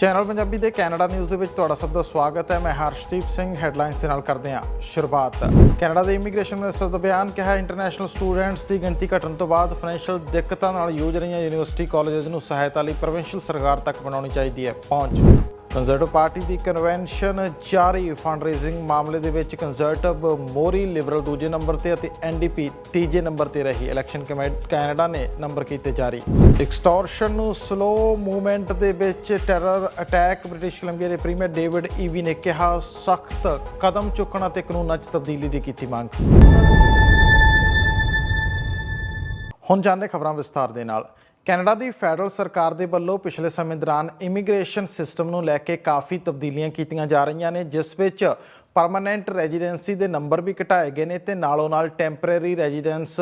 Channel Punjabi ਦੇ Canada news ਦੇ ਵਿੱਚ ਤੁਹਾਡਾ ਸਭ ਦਾ ਸਵਾਗਤ ਹੈ। ਮੈਂ ਹਰਸ਼ਦੀਪ ਸਿੰਘ, ਹੈਡਲਾਈਨਸ ਦੇ ਨਾਲ ਕਰਦੇ ਹਾਂ ਸ਼ੁਰੂਆਤ। ਕੈਨੇਡਾ ਦੇ ਇਮੀਗ੍ਰੇਸ਼ਨ ਮਿਨਿਸਟਰ ਦਾ ਬਿਆਨ ਕਿਹਾ ਇੰਟਰਨੈਸ਼ਨਲ ਸਟੂਡੈਂਟਸ ਦੀ ਗਿਣਤੀ ਘਟਣ ਤੋਂ ਬਾਅਦ ਫਾਈਨੈਂਸ਼ੀਅਲ ਦਿੱਕਤਾਂ ਨਾਲ ਜੂਝ ਰਹੀਆਂ ਯੂਨੀਵਰਸਿਟੀ ਕਾਲਜਸ ਨੂੰ ਸਹਾਇਤਾ ਲਈ ਪ੍ਰੋਵਿੰਸ਼ੀਅਲ ਸਰਕਾਰ ਤੱਕ ਬਣਾਉਣੀ ਚਾਹੀਦੀ ਹੈ। ਪਹੁੰਚ। ਕੰਜ਼ਰਟਿਵ ਪਾਰਟੀ ਦੀ ਕਨਵੈਨਸ਼ਨ ਜਾਰੀ। ਫੰਡ ਰੇਜ਼ਿੰਗ ਮਾਮਲੇ ਦੇ ਵਿੱਚ ਕੰਜ਼ਰਟਿਵ ਮੋਰੀ ਲਿਬਰਲ ਦੂਜੇ ਨੰਬਰ ਤੇ ਅਤੇ ਐਨਡੀਪੀ ਤੀਜੇ ਨੰਬਰ ਤੇ ਰਹੀ। ਇਲੈਕਸ਼ਨ ਕਮੇ- ਕੈਨੇਡਾ ਨੇ ਨੰਬਰ ਕੀਤੇ ਜਾਰੀ। ਐਕਸਟੋਰਸ਼ਨ ਨੂੰ ਸਲੋ ਮੂਵਮੈਂਟ ਦੇ ਵਿੱਚ ਟੈਰਰ ਅਟੈਕ ਬ੍ਰਿਟਿਸ਼ ਕੋਲੰਬੀਆ ਦੇ ਪ੍ਰੀਮੀਅਰ ਡੇਵਿਡ ਈਵੀ ਨੇ ਕਿਹਾ, ਸਖਤ ਕਦਮ ਚੁੱਕਣ ਅਤੇ ਕਾਨੂੰਨਾਂ 'ਚ ਤਬਦੀਲੀ ਦੀ ਕੀਤੀ ਮੰਗ। ਹੁਣ ਜਾਂਦੇ ਖਬਰਾਂ ਵਿਸਤਾਰ ਦੇ ਨਾਲ। ਕੈਨੇਡਾ ਦੀ ਫੈਡਰਲ ਸਰਕਾਰ ਦੇ ਵੱਲੋਂ ਪਿਛਲੇ ਸਮੇਂ ਦੌਰਾਨ ਇਮੀਗ੍ਰੇਸ਼ਨ ਸਿਸਟਮ ਨੂੰ ਲੈ ਕੇ ਕਾਫੀ ਤਬਦੀਲੀਆਂ ਕੀਤੀਆਂ ਜਾ ਰਹੀਆਂ ਨੇ, ਜਿਸ ਵਿੱਚ ਪਰਮਨੈਂਟ ਰੈਜ਼ੀਡੈਂਸੀ ਦੇ ਨੰਬਰ ਵੀ ਘਟਾਏ ਗਏ ਨੇ ਤੇ ਨਾਲੋਂ ਨਾਲ ਟੈਂਪਰੇਰੀ ਰੈਜ਼ੀਡੈਂਸ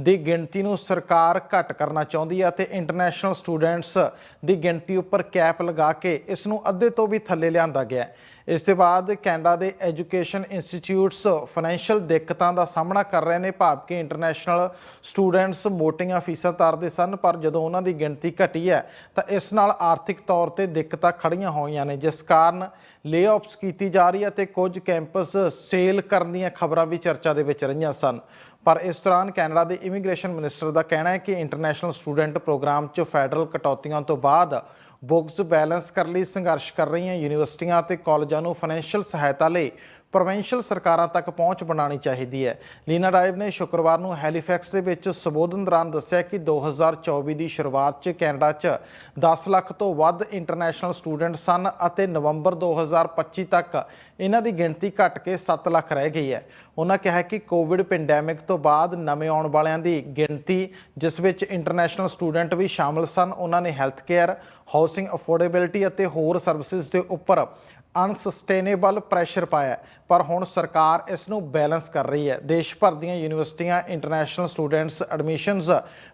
ਦੀ ਗਿਣਤੀ ਨੂੰ ਸਰਕਾਰ ਘੱਟ ਕਰਨਾ ਚਾਹੁੰਦੀ ਹੈ ਤੇ ਇੰਟਰਨੈਸ਼ਨਲ ਸਟੂਡੈਂਟਸ ਦੀ ਗਿਣਤੀ ਉੱਪਰ ਕੈਪ ਲਗਾ ਕੇ ਇਸ ਨੂੰ ਅੱਧੇ ਤੋਂ ਵੀ ਥੱਲੇ ਲਿਆਂਦਾ ਗਿਆ ਇਸ ਤੋਂ ਬਾਅਦ ਕੈਨੇਡਾ ਦੇ ਐਜੂਕੇਸ਼ਨ ਇੰਸਟੀਚਿਊਟਸ ਫਾਈਨੈਂਸ਼ੀਅਲ ਦਿੱਕਤਾਂ ਦਾ ਸਾਹਮਣਾ ਕਰ ਰਹੇ ਨੇ, ਭਾਵ ਕਿ ਇੰਟਰਨੈਸ਼ਨਲ ਸਟੂਡੈਂਟਸ ਮੋਟੀਆਂ ਫੀਸਾਂ ਤਾਰਦੇ ਸਨ, ਪਰ ਜਦੋਂ ਉਹਨਾਂ ਦੀ ਗਿਣਤੀ ਘਟੀ ਹੈ ਤਾਂ ਇਸ ਨਾਲ ਆਰਥਿਕ ਤੌਰ ਤੇ ਦਿੱਕਤਾਂ ਖੜੀਆਂ ਹੋਈਆਂ ਨੇ, ਜਿਸ ਕਾਰਨ ਲੇਆਫਸ ਕੀਤੀ ਜਾ ਰਹੀ ਹੈ ਤੇ ਕੁਝ ਕੈਂਪਸ ਸੇਲ ਕਰਨ ਦੀਆਂ ਖਬਰਾਂ ਵੀ ਚਰਚਾ ਦੇ ਵਿੱਚ ਰਹੀਆਂ ਸਨ। ਪਰ ਇਸ ਦੌਰਾਨ ਕੈਨੇਡਾ ਦੇ ਇਮੀਗ੍ਰੇਸ਼ਨ ਮਿਨਿਸਟਰ ਦਾ ਕਹਿਣਾ ਹੈ ਕਿ ਇੰਟਰਨੈਸ਼ਨਲ ਸਟੂਡੈਂਟ ਪ੍ਰੋਗਰਾਮ 'ਚ ਫੈਡਰਲ ਕਟੌਤੀਆਂ ਤੋਂ ਬਾਅਦ ਬੁੱਕਸ ਬੈਲੈਂਸ ਕਰਨ ਲਈ ਸੰਘਰਸ਼ ਕਰ ਰਹੀਆਂ ਯੂਨੀਵਰਸਿਟੀਆਂ ਅਤੇ ਕਾਲਜਾਂ ਨੂੰ ਫਾਈਨੈਂਸ਼ੀਅਲ ਸਹਾਇਤਾ ਲਈ ਪ੍ਰੋਵਿੰਸ਼ੀਅਲ ਸਰਕਾਰਾਂ ਤੱਕ ਪਹੁੰਚ ਬਣਾਉਣੀ ਚਾਹੀਦੀ ਹੈ। ਲੀਨਾ ਡਾਇਵ ਨੇ ਸ਼ੁੱਕਰਵਾਰ ਨੂੰ ਹੈਲੀਫੈਕਸ ਦੇ ਵਿੱਚ ਸੰਬੋਧਨ ਦੌਰਾਨ ਦੱਸਿਆ ਕਿ 2024 ਦੀ ਸ਼ੁਰੂਆਤ 'ਚ ਕੈਨੇਡਾ 'ਚ 10 ਲੱਖ ਤੋਂ ਵੱਧ ਇੰਟਰਨੈਸ਼ਨਲ ਸਟੂਡੈਂਟ ਸਨ ਅਤੇ ਨਵੰਬਰ 2025 ਤੱਕ ਇਹਨਾਂ ਦੀ ਗਿਣਤੀ ਘਟ ਕੇ 7 ਲੱਖ ਰਹਿ ਗਈ ਹੈ। ਉਹਨਾਂ ਕਿਹਾ ਕਿ ਕੋਵਿਡ ਪੈਂਡੈਮਿਕ ਤੋਂ ਬਾਅਦ ਨਵੇਂ ਆਉਣ ਵਾਲਿਆਂ ਦੀ ਗਿਣਤੀ, ਜਿਸ ਵਿੱਚ ਇੰਟਰਨੈਸ਼ਨਲ ਸਟੂਡੈਂਟ ਵੀ ਸ਼ਾਮਲ ਸਨ, ਉਹਨਾਂ ਨੇ ਹੈਲਥ ਕੇਅਰ ਹਾਊਸਿੰਗ ਅਫੋਰਡੇਬਿਲਟੀ ਅਤੇ ਹੋਰ ਸਰਵਿਸਿਜ਼ ਦੇ ਉੱਪਰ ਅਨਸਸਟੇਨੇਬਲ ਪ੍ਰੈਸ਼ਰ ਪਾਇਆ ਪਰ ਹੁਣ ਸਰਕਾਰ ਇਸ ਨੂੰ ਬੈਲੈਂਸ ਕਰ ਰਹੀ ਹੈ। ਦੇਸ਼ ਭਰ ਦੀਆਂ ਯੂਨੀਵਰਸਿਟੀਆਂ ਇੰਟਰਨੈਸ਼ਨਲ ਸਟੂਡੈਂਟਸ ਐਡਮਿਸ਼ਨਸ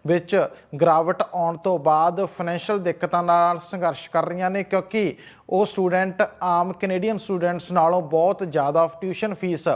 ਵਿੱਚ ਗਿਰਾਵਟ ਆਉਣ ਤੋਂ ਬਾਅਦ ਫਾਈਨੈਂਸ਼ੀਅਲ ਦਿੱਕਤਾਂ ਨਾਲ ਸੰਘਰਸ਼ ਕਰ ਰਹੀਆਂ ਨੇ ਕਿਉਂਕਿ ਉਹ ਸਟੂਡੈਂਟ ਆਮ ਕੈਨੇਡੀਅਨ ਸਟੂਡੈਂਟਸ ਨਾਲੋਂ ਬਹੁਤ ਜ਼ਿਆਦਾ ਟਿਊਸ਼ਨ ਫੀਸ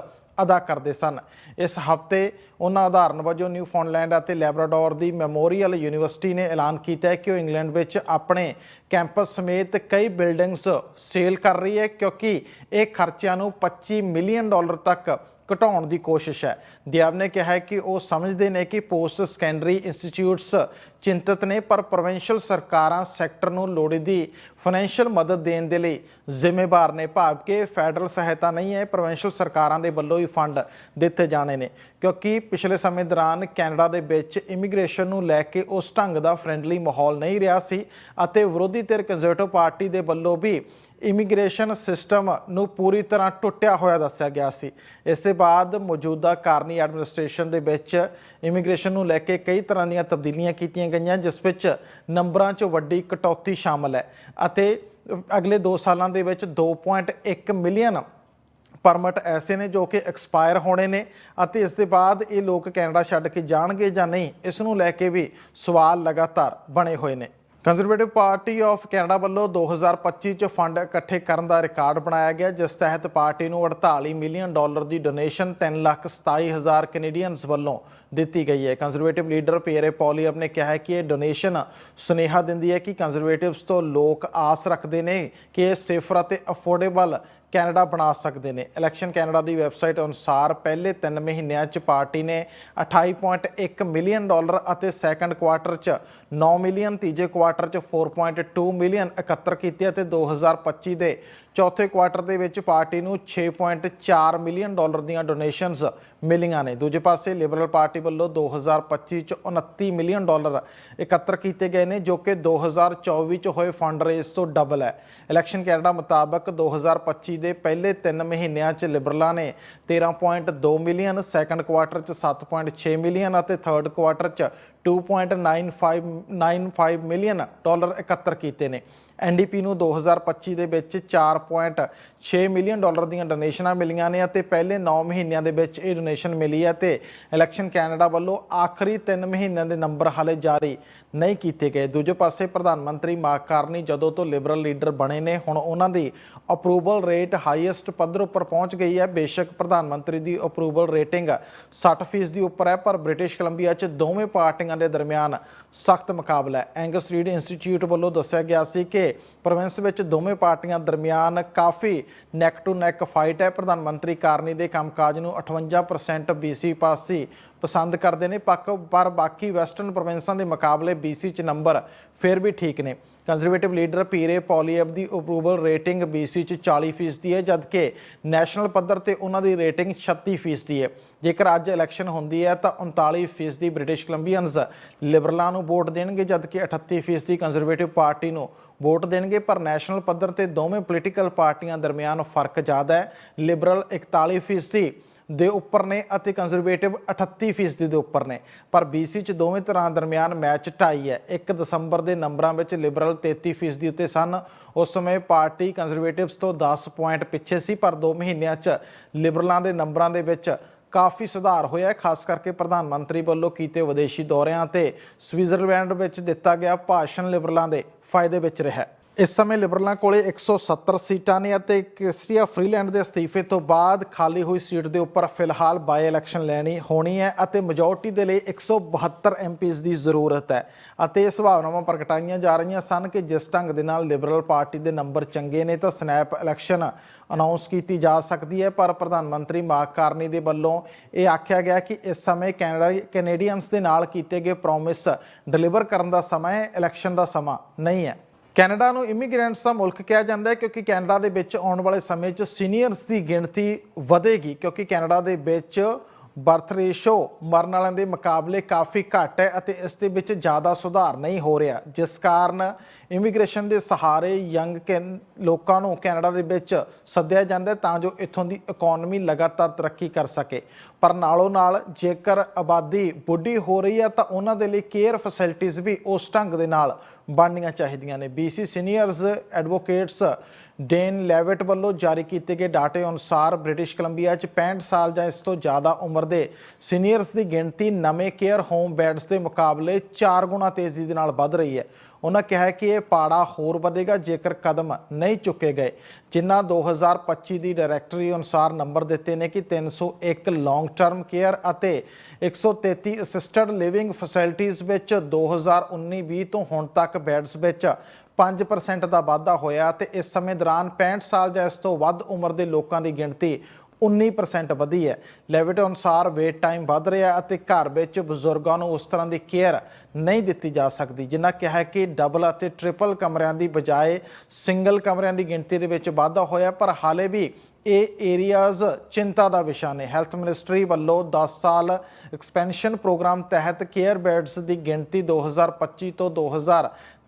ਅਦਾ ਕਰਦੇ ਸਨ। ਇਸ ਹਫ਼ਤੇ ਉਹਨਾਂ ਉਦਾਹਰਨ ਵਜੋਂ ਨਿਊਫਾਊਂਡਲੈਂਡ ਅਤੇ ਲੈਬਰਾਡੋਰ ਦੀ ਮੈਮੋਰੀਅਲ ਯੂਨੀਵਰਸਿਟੀ ਨੇ ਐਲਾਨ ਕੀਤਾ ਹੈ ਕਿ ਉਹ ਇੰਗਲੈਂਡ ਵਿੱਚ ਆਪਣੇ ਕੈਂਪਸ ਸਮੇਤ ਕਈ ਬਿਲਡਿੰਗਸ ਸੇਲ ਕਰ ਰਹੀ ਹੈ, ਕਿਉਂਕਿ ਇਹ ਖਰਚਿਆਂ ਨੂੰ 25 ਮਿਲੀਅਨ ਡਾਲਰ ਤੱਕ ਘਟਾਉਣ ਦੀ ਕੋਸ਼ਿਸ਼ ਹੈ। ਦਿਆਬ ਨੇ ਕਿਹਾ ਹੈ ਕਿ ਉਹ ਸਮਝਦੇ ਨੇ ਕਿ ਪੋਸਟ ਸੈਕੰਡਰੀ ਇੰਸਟੀਚਿਊਟਸ ਚਿੰਤਤ ਨੇ, ਪਰ ਪ੍ਰੋਵਿੰਸ਼ੀਅਲ ਸਰਕਾਰਾਂ ਸੈਕਟਰ ਨੂੰ ਲੋੜੀਂਦੀ ਫਾਈਨੈਂਸ਼ੀਅਲ ਮਦਦ ਦੇਣ ਦੇ ਲਈ ਜ਼ਿੰਮੇਵਾਰ ਨੇ। ਭਾਵ ਕਿ ਫੈਡਰਲ ਸਹਾਇਤਾ ਨਹੀਂ ਹੈ, ਪ੍ਰੋਵਿੰਸ਼ੀਅਲ ਸਰਕਾਰਾਂ ਦੇ ਵੱਲੋਂ ਹੀ ਫੰਡ ਦਿੱਤੇ ਜਾਣੇ ਨੇ। ਕਿਉਂਕਿ ਪਿਛਲੇ ਸਮੇਂ ਦੌਰਾਨ ਕੈਨੇਡਾ ਦੇ ਵਿੱਚ ਇਮੀਗ੍ਰੇਸ਼ਨ ਨੂੰ ਲੈ ਕੇ ਉਸ ਢੰਗ ਦਾ ਫ੍ਰੈਂਡਲੀ ਮਾਹੌਲ ਨਹੀਂ ਰਿਹਾ ਸੀ ਅਤੇ ਵਿਰੋਧੀ ਧਿਰ ਕੰਜ਼ਰਵੇਟਿਵ ਪਾਰਟੀ ਦੇ ਵੱਲੋਂ ਵੀ ਇਮੀਗ੍ਰੇਸ਼ਨ ਸਿਸਟਮ ਨੂੰ ਪੂਰੀ ਤਰ੍ਹਾਂ ਟੁੱਟਿਆ ਹੋਇਆ ਦੱਸਿਆ ਗਿਆ ਸੀ। ਇਸ ਦੇ ਬਾਅਦ ਮੌਜੂਦਾ ਕਾਰਨੀ ਐਡਮਿਨਿਸਟ੍ਰੇਸ਼ਨ ਦੇ ਵਿੱਚ ਇਮੀਗ੍ਰੇਸ਼ਨ ਨੂੰ ਲੈ ਕੇ ਕਈ ਤਰ੍ਹਾਂ ਦੀਆਂ ਤਬਦੀਲੀਆਂ ਕੀਤੀਆਂ ਗਈਆਂ, ਜਿਸ ਵਿੱਚ ਨੰਬਰਾਂ 'ਚ ਵੱਡੀ ਕਟੌਤੀ ਸ਼ਾਮਲ ਹੈ ਅਤੇ ਅਗਲੇ 2 ਸਾਲਾਂ ਦੇ ਵਿੱਚ 2.1 ਮਿਲੀਅਨ ਪਰਮਿਟ ਐਸੇ ਨੇ ਜੋ ਕਿ ਐਕਸਪਾਇਰ ਹੋਣੇ ਨੇ ਅਤੇ ਇਸ ਦੇ ਬਾਅਦ ਇਹ ਲੋਕ ਕੈਨੇਡਾ ਛੱਡ ਕੇ ਜਾਣਗੇ ਜਾਂ ਨਹੀਂ, ਇਸ ਨੂੰ ਲੈ ਕੇ ਵੀ ਸਵਾਲ ਲਗਾਤਾਰ ਬਣੇ ਹੋਏ ਨੇ। ਕੰਜ਼ਰਵੇਟਿਵ ਪਾਰਟੀ ਆਫ ਕੈਨੇਡਾ ਵੱਲੋਂ 2025 ਚ ਫੰਡ ਇਕੱਠੇ ਕਰਨ ਦਾ ਰਿਕਾਰਡ ਬਣਾਇਆ ਗਿਆ, ਜਿਸ ਤਹਿਤ ਪਾਰਟੀ ਨੂੰ 48 ਮਿਲੀਅਨ ਡਾਲਰ ਦੀ ਡੋਨੇਸ਼ਨ 327000 ਕੈਨੇਡੀਅਨਸ ਵੱਲੋਂ ਦਿੱਤੀ ਗਈ ਹੈ। ਕੰਜ਼ਰਵੇਟਿਵ ਲੀਡਰ ਪੀਅਰੇ ਪੌਲੀਅਪ ਨੇ ਕਿਹਾ ਹੈ ਕਿ ਇਹ ਡੋਨੇਸ਼ਨ ਸੁਨੇਹਾ ਦਿੰਦੀ ਹੈ ਕਿ ਕੰਜ਼ਰਵੇਟਿਵਸ ਤੋਂ ਲੋਕ ਆਸ ਰੱਖਦੇ ਨੇ ਕਿ ਇਹ ਸਿਫਰ ਅਤੇ ਅਫੋਰਡੇਬਲ ਕੈਨੇਡਾ ਬਣਾ ਸਕਦੇ ਨੇ। ਇਲੈਕਸ਼ਨ ਕੈਨੇਡਾ ਦੀ ਵੈਬਸਾਈਟ ਅਨੁਸਾਰ ਪਹਿਲੇ 3 ਮਹੀਨਿਆਂ 'ਚ ਪਾਰਟੀ ਨੇ 28.1 ਮਿਲੀਅਨ ਡਾਲਰ ਅਤੇ ਸੈਕੰਡ ਕੁਆਰਟਰ 'ਚ 9 ਮਿਲੀਅਨ, ਤੀਜੇ ਕੁਆਰਟਰ 'ਚ 4.2 ਮਿਲੀਅਨ ਇਕੱਤਰ ਕੀਤੇ ਅਤੇ 2025 ਦੇ ਚੌਥੇ ਕੁਆਰਟਰ ਦੇ ਵਿੱਚ ਪਾਰਟੀ ਨੂੰ 6.4 ਮਿਲੀਅਨ ਡਾਲਰ ਦੀਆਂ ਡੋਨੇਸ਼ਨਸ ਮਿਲੀਆਂ ਨੇ। ਦੂਜੇ ਪਾਸੇ ਲਿਬਰਲ ਪਾਰਟੀ ਵੱਲੋਂ 2025 ਚ 29 ਮਿਲੀਅਨ ਡਾਲਰ ਇਕੱਤਰ ਕੀਤੇ ਗਏ ਨੇ, ਜੋ ਕਿ 2024 ਚ ਹੋਏ ਫੰਡ ਰੇਸ ਤੋਂ ਡਬਲ ਹੈ। ਇਲੈਕਸ਼ਨ ਕੈਨੇਡਾ ਮੁਤਾਬਕ 2025 ਦੇ ਪਹਿਲੇ 3 ਮਹੀਨਿਆਂ ਚ ਲਿਬਰਲਾਂ ਨੇ 13.2 ਮਿਲੀਅਨ, ਸੈਕੰਡ ਕੁਆਰਟਰ ਚ 7.6 ਮਿਲੀਅਨ ਅਤੇ ਥਰਡ ਕੁਆਰਟਰ ਚ 2.9595 ਮਿਲੀਅਨ ਡਾਲਰ ਇਕੱਤਰ ਕੀਤੇ ਨੇ। ਐਨਡੀਪੀ ਨੂੰ 2025 ਦੇ ਵਿੱਚ 4.6 ਮਿਲੀਅਨ ਡਾਲਰ ਦੀਆਂ ਡੋਨੇਸ਼ਨਾਂ ਮਿਲੀਆਂ ਨੇ ਅਤੇ ਪਹਿਲੇ 9 ਮਹੀਨਿਆਂ ਦੇ ਵਿੱਚ ਇਹ ਡੋਨੇਸ਼ਨ ਮਿਲੀ ਹੈ ਤੇ ਇਲੈਕਸ਼ਨ ਕੈਨੇਡਾ ਵੱਲੋਂ ਆਖਰੀ 3 ਮਹੀਨਿਆਂ ਦੇ ਨੰਬਰ ਹਾਲੇ ਜਾਰੀ। ਨਹੀਂ ਕੀਤੇ ਗਏ। ਦੂਜੇ ਪਾਸੇ ਪ੍ਰਧਾਨ ਮੰਤਰੀ ਮਾਰਕ ਕਾਰਨੀ ਜਦੋਂ ਤੋਂ ਲਿਬਰਲ ਲੀਡਰ ਬਣੇ ਨੇ, ਹੁਣ ਉਹਨਾਂ ਦੀ ਅਪਰੂਵਲ ਰੇਟ ਹਾਈਐਸਟ ਪੱਧਰ ਉੱਪਰ ਪਹੁੰਚ ਗਈ ਹੈ। ਬੇਸ਼ੱਕ ਪ੍ਰਧਾਨ ਮੰਤਰੀ ਦੀ ਅਪਰੂਵਲ ਰੇਟਿੰਗ 60% ਦੀ ਉੱਪਰ ਹੈ, ਪਰ ਬ੍ਰਿਟਿਸ਼ ਕੋਲੰਬੀਆ 'ਚ ਦੋਵੇਂ ਪਾਰਟੀਆਂ ਦੇ ਦਰਮਿਆਨ ਸਖਤ ਮੁਕਾਬਲਾ ਹੈ। ਐਂਗਸ ਰੀਡ ਇੰਸਟੀਚਿਊਟ ਵੱਲੋਂ ਦੱਸਿਆ ਗਿਆ ਸੀ ਕਿ ਪ੍ਰੋਵਿੰਸ ਵਿੱਚ ਦੋਵੇਂ ਪਾਰਟੀਆਂ ਦਰਮਿਆਨ ਕਾਫੀ ਨੈਕ ਟੂ ਨੈਕ ਫਾਈਟ ਹੈ। ਪ੍ਰਧਾਨ ਮੰਤਰੀ ਕਾਰਨੀ ਦੇ ਕੰਮਕਾਜ ਨੂੰ 58% BC ਪਾਸੀ ਪਸੰਦ ਕਰਦੇ ਨੇ, ਪੱਕ, ਪਰ ਬਾਕੀ ਵੈਸਟਰਨ ਪ੍ਰੋਵਿੰਸਾਂ ਦੇ ਮੁਕਾਬਲੇ BC ਚ ਨੰਬਰ ਫਿਰ ਵੀ ਠੀਕ ਨੇ। ਕੰਜ਼ਰਵੇਟਿਵ ਲੀਡਰ ਪੀਰੇ ਪੌਲੀਅਬ ਦੀ ਅਪਰੂਵਲ ਰੇਟਿੰਗ BC ਚ 40% ਦੀ ਹੈ, ਜਦਕਿ ਨੈਸ਼ਨਲ ਪੱਧਰ ਤੇ ਉਹਨਾਂ ਦੀ ਰੇਟਿੰਗ 36% ਦੀ ਹੈ। ਜੇਕਰ ਅੱਜ ਇਲੈਕਸ਼ਨ ਹੁੰਦੀ ਹੈ ਤਾਂ 39% ਦੀ ਬ੍ਰਿਟਿਸ਼ ਕੋਲੰਬੀਅਨਸ ਲਿਬਰਲਾਂ ਨੂੰ ਵੋਟ ਦੇਣਗੇ, ਜਦਕਿ 38% ਦੀ ਕੰਜ਼ਰਵੇਟਿਵ ਪਾਰਟੀ ਨੂੰ ਵੋਟ ਦੇਣਗੇ। ਪਰ ਨੈਸ਼ਨਲ ਪੱਧਰ ਤੇ ਦੋਵੇਂ ਪੋਲੀਟੀਕਲ ਪਾਰਟੀਆਂ ਦਰਮਿਆਨ ਫ਼ਰਕ ਜ਼ਿਆਦਾ ਹੈ। ਲਿਬਰਲ 41% ਦੇ ਉੱਪਰ ਨੇ ਅਤੇ ਕੰਜ਼ਰਵੇਟਿਵ 38% ਦੇ ਉੱਪਰ ਨੇ। ਪਰ BC ਚ ਦੋਵੇਂ ਤਰ੍ਹਾਂ ਦਰਮਿਆਨ ਮੈਚ ਢਾਈ ਹੈ। 1 ਦਸੰਬਰ ਦੇ ਨੰਬਰਾਂ ਵਿੱਚ ਲਿਬਰਲ 33% ਦੇ ਉੱਤੇ ਸਨ। ਉਸ ਸਮੇਂ ਪਾਰਟੀ ਕੰਜ਼ਰਵੇਟਿਵਸ ਤੋਂ 10 ਪੁਆਇੰਟ ਪਿੱਛੇ ਸੀ, ਪਰ 2 ਮਹੀਨਿਆਂ 'ਚ ਲਿਬਰਲਾਂ ਦੇ ਨੰਬਰਾਂ ਦੇ ਵਿੱਚ ਕਾਫੀ ਸੁਧਾਰ ਹੋਇਆ ਹੈ। ਖਾਸ ਕਰਕੇ ਪ੍ਰਧਾਨ ਮੰਤਰੀ ਵੱਲੋਂ ਕੀਤੇ ਵਿਦੇਸ਼ੀ ਦੌਰਿਆਂ ਤੇ ਸਵਿਟਜ਼ਰਲੈਂਡ ਵਿੱਚ ਦਿੱਤਾ ਗਿਆ ਭਾਸ਼ਣ ਲਿਬਰਲਾਂ ਦੇ ਫਾਇਦੇ ਵਿੱਚ ਰਿਹਾ ਹੈ। ਇਸ ਸਮੇਂ ਲਿਬਰਲਾਂ ਕੋਲੇ 170 ਸੀਟਾਂ ਨੇ ਅਤੇ ਕ੍ਰਿਸਟੀਆ ਫਰੀਲੈਂਡ ਦੇ ਅਸਤੀਫੇ ਤੋਂ ਬਾਅਦ ਖਾਲੀ ਹੋਈ ਸੀਟ ਦੇ ਉੱਪਰ ਫਿਲਹਾਲ ਬਾਈ ਇਲੈਕਸ਼ਨ ਲੈਣੀ ਹੋਣੀ ਹੈ ਅਤੇ ਮੈਜੋਰਟੀ ਦੇ ਲਈ 172 ਐਮਪੀਜ਼ ਦੀ ਜ਼ਰੂਰਤ ਹੈ ਅਤੇ ਇਹ ਸੰਭਾਵਨਾਵਾਂ ਪ੍ਰਗਟਾਈਆਂ ਜਾ ਰਹੀਆਂ ਸਨ ਕਿ ਜਿਸ ਢੰਗ ਦੇ ਨਾਲ ਲਿਬਰਲ ਪਾਰਟੀ ਦੇ ਨੰਬਰ ਚੰਗੇ ਨੇ ਤਾਂ ਸਨੈਪ ਇਲੈਕਸ਼ਨ ਅਨਾਉਂਸ ਕੀਤੀ ਜਾ ਸਕਦੀ ਹੈ, ਪਰ ਪ੍ਰਧਾਨ ਮੰਤਰੀ ਮਾਰਕ ਕਾਰਨੀ ਦੇ ਵੱਲੋਂ ਇਹ ਆਖਿਆ ਗਿਆ ਕਿ ਇਸ ਸਮੇਂ ਕੈਨੇਡਾ, ਕੈਨੇਡੀਅਨਸ ਦੇ ਨਾਲ ਕੀਤੇ ਗਏ ਪ੍ਰੋਮਿਸ ਡਿਲੀਵਰ ਕਰਨ ਦਾ ਸਮਾਂ ਹੈ, ਇਲੈਕਸ਼ਨ ਦਾ ਸਮਾਂ ਨਹੀਂ ਹੈ। ਕੈਨੇਡਾ ਨੂੰ ਇਮੀਗ੍ਰੈਂਟਸ ਦਾ ਮੁਲਕ ਕਿਹਾ ਜਾਂਦਾ ਹੈ ਕਿਉਂਕਿ ਕੈਨੇਡਾ ਦੇ ਵਿੱਚ ਆਉਣ ਵਾਲੇ ਸਮੇਂ 'ਚ ਸੀਨੀਅਰਸ ਦੀ ਗਿਣਤੀ ਵਧੇਗੀ ਕਿਉਂਕਿ ਕੈਨੇਡਾ ਦੇ ਵਿੱਚ ਬਰਥ ਰੇਸ਼ੋ ਮਰਨ ਵਾਲਿਆਂ ਦੇ ਮੁਕਾਬਲੇ ਕਾਫੀ ਘੱਟ ਹੈ ਅਤੇ ਇਸ ਦੇ ਵਿੱਚ ਜ਼ਿਆਦਾ ਸੁਧਾਰ ਨਹੀਂ ਹੋ ਰਿਹਾ। ਜਿਸ ਕਾਰਨ ਇਮੀਗ੍ਰੇਸ਼ਨ ਦੇ ਸਹਾਰੇ ਯੰਗ ਲੋਕਾਂ ਨੂੰ ਕੈਨੇਡਾ ਦੇ ਵਿੱਚ ਸੱਦਿਆ ਜਾਂਦਾ ਤਾਂ ਜੋ ਇੱਥੋਂ ਦੀ ਇਕਨੋਮੀ ਲਗਾਤਾਰ ਤਰੱਕੀ ਕਰ ਸਕੇ। ਪਰ ਨਾਲੋਂ ਨਾਲ ਜੇਕਰ ਆਬਾਦੀ ਬੁੱਢੀ ਹੋ ਰਹੀ ਹੈ ਤਾਂ ਉਹਨਾਂ ਦੇ ਲਈ ਕੇਅਰ ਫੈਸਿਲਿਟੀਆਂ ਵੀ ਉਸ ਢੰਗ ਦੇ ਨਾਲ ਬਣਨੀਆਂ ਚਾਹੀਦੀਆਂ ਨੇ। BC ਸੀਨੀਅਰਸ ਐਡਵੋਕੇਟਸ ਡੇਨ ਲੈਵਟ ਵੱਲੋਂ ਜਾਰੀ ਕੀਤੇ ਗਏ ਡਾਟੇ ਅਨੁਸਾਰ ਬ੍ਰਿਟਿਸ਼ ਕੋਲੰਬੀਆ 'ਚ 65 ਸਾਲ ਜਾਂ ਇਸ ਤੋਂ ਜ਼ਿਆਦਾ ਉਮਰ ਦੇ ਸੀਨੀਅਰਸ ਦੀ ਗਿਣਤੀ ਨਵੇਂ ਕੇਅਰ ਹੋਮ ਬੈੱਡਸ ਦੇ ਮੁਕਾਬਲੇ 4 ਗੁਣਾ ਤੇਜ਼ੀ ਦੇ ਨਾਲ ਵੱਧ ਰਹੀ ਹੈ। ਉਹਨਾਂ ਕਿਹਾ ਕਿ ਇਹ ਪਾੜਾ ਹੋਰ ਵਧੇਗਾ ਜੇਕਰ ਕਦਮ ਨਹੀਂ ਚੁੱਕੇ ਗਏ। ਜਿਨ੍ਹਾਂ 2025 ਦੀ ਡਾਇਰੈਕਟਰੀ ਅਨੁਸਾਰ ਨੰਬਰ ਦਿੱਤੇ ਨੇ ਕਿ 301 ਲੌਂਗ ਟਰਮ ਕੇਅਰ ਅਤੇ 133 ਅਸਿਸਟਡ ਲਿਵਿੰਗ ਫੈਸਿਲਿਟੀਆਂ ਵਿੱਚ 2019-20 ਤੋਂ ਹੁਣ ਤੱਕ ਬੈੱਡਸ ਵਿੱਚ 5% ਦਾ ਵਾਧਾ ਹੋਇਆ ਤੇ ਇਸ ਸਮੇਂ ਦੌਰਾਨ 65 ਸਾਲ ਜਾਂ ਇਸ ਤੋਂ ਵੱਧ ਉਮਰ ਦੇ ਲੋਕਾਂ ਦੀ ਗਿਣਤੀ 19% ਵਧੀ ਹੈ। ਲੈਵਿਟ ਅਨੁਸਾਰ ਵੇਟ ਟਾਈਮ ਵੱਧ ਰਿਹਾ ਅਤੇ ਘਰ ਵਿੱਚ ਬਜ਼ੁਰਗਾਂ ਨੂੰ ਉਸ ਤਰ੍ਹਾਂ ਦੀ ਕੇਅਰ ਨਹੀਂ ਦਿੱਤੀ ਜਾ ਸਕਦੀ ਜਿਨ੍ਹਾਂ ਕਿਹਾ ਹੈ ਕਿ ਡਬਲ ਅਤੇ ਟ੍ਰਿਪਲ ਕਮਰਿਆਂ ਦੀ ਬਜਾਏ ਸਿੰਗਲ ਕਮਰਿਆਂ ਦੀ ਗਿਣਤੀ ਦੇ ਵਿੱਚ ਵਾਧਾ ਹੋਇਆ, ਪਰ ਹਾਲੇ ਵੀ ਇਹ ਏਰੀਆਜ਼ ਚਿੰਤਾ ਦਾ ਵਿਸ਼ਾ ਨੇ। ਹੈਲਥ ਮਿਨਿਸਟਰੀ ਵੱਲੋਂ 10 ਸਾਲ ਐਕਸਪੈਂਸ਼ਨ ਪ੍ਰੋਗਰਾਮ ਤਹਿਤ ਕੇਅਰ ਬੈਡਸ ਦੀ ਗਿਣਤੀ 2025 ਤੋਂ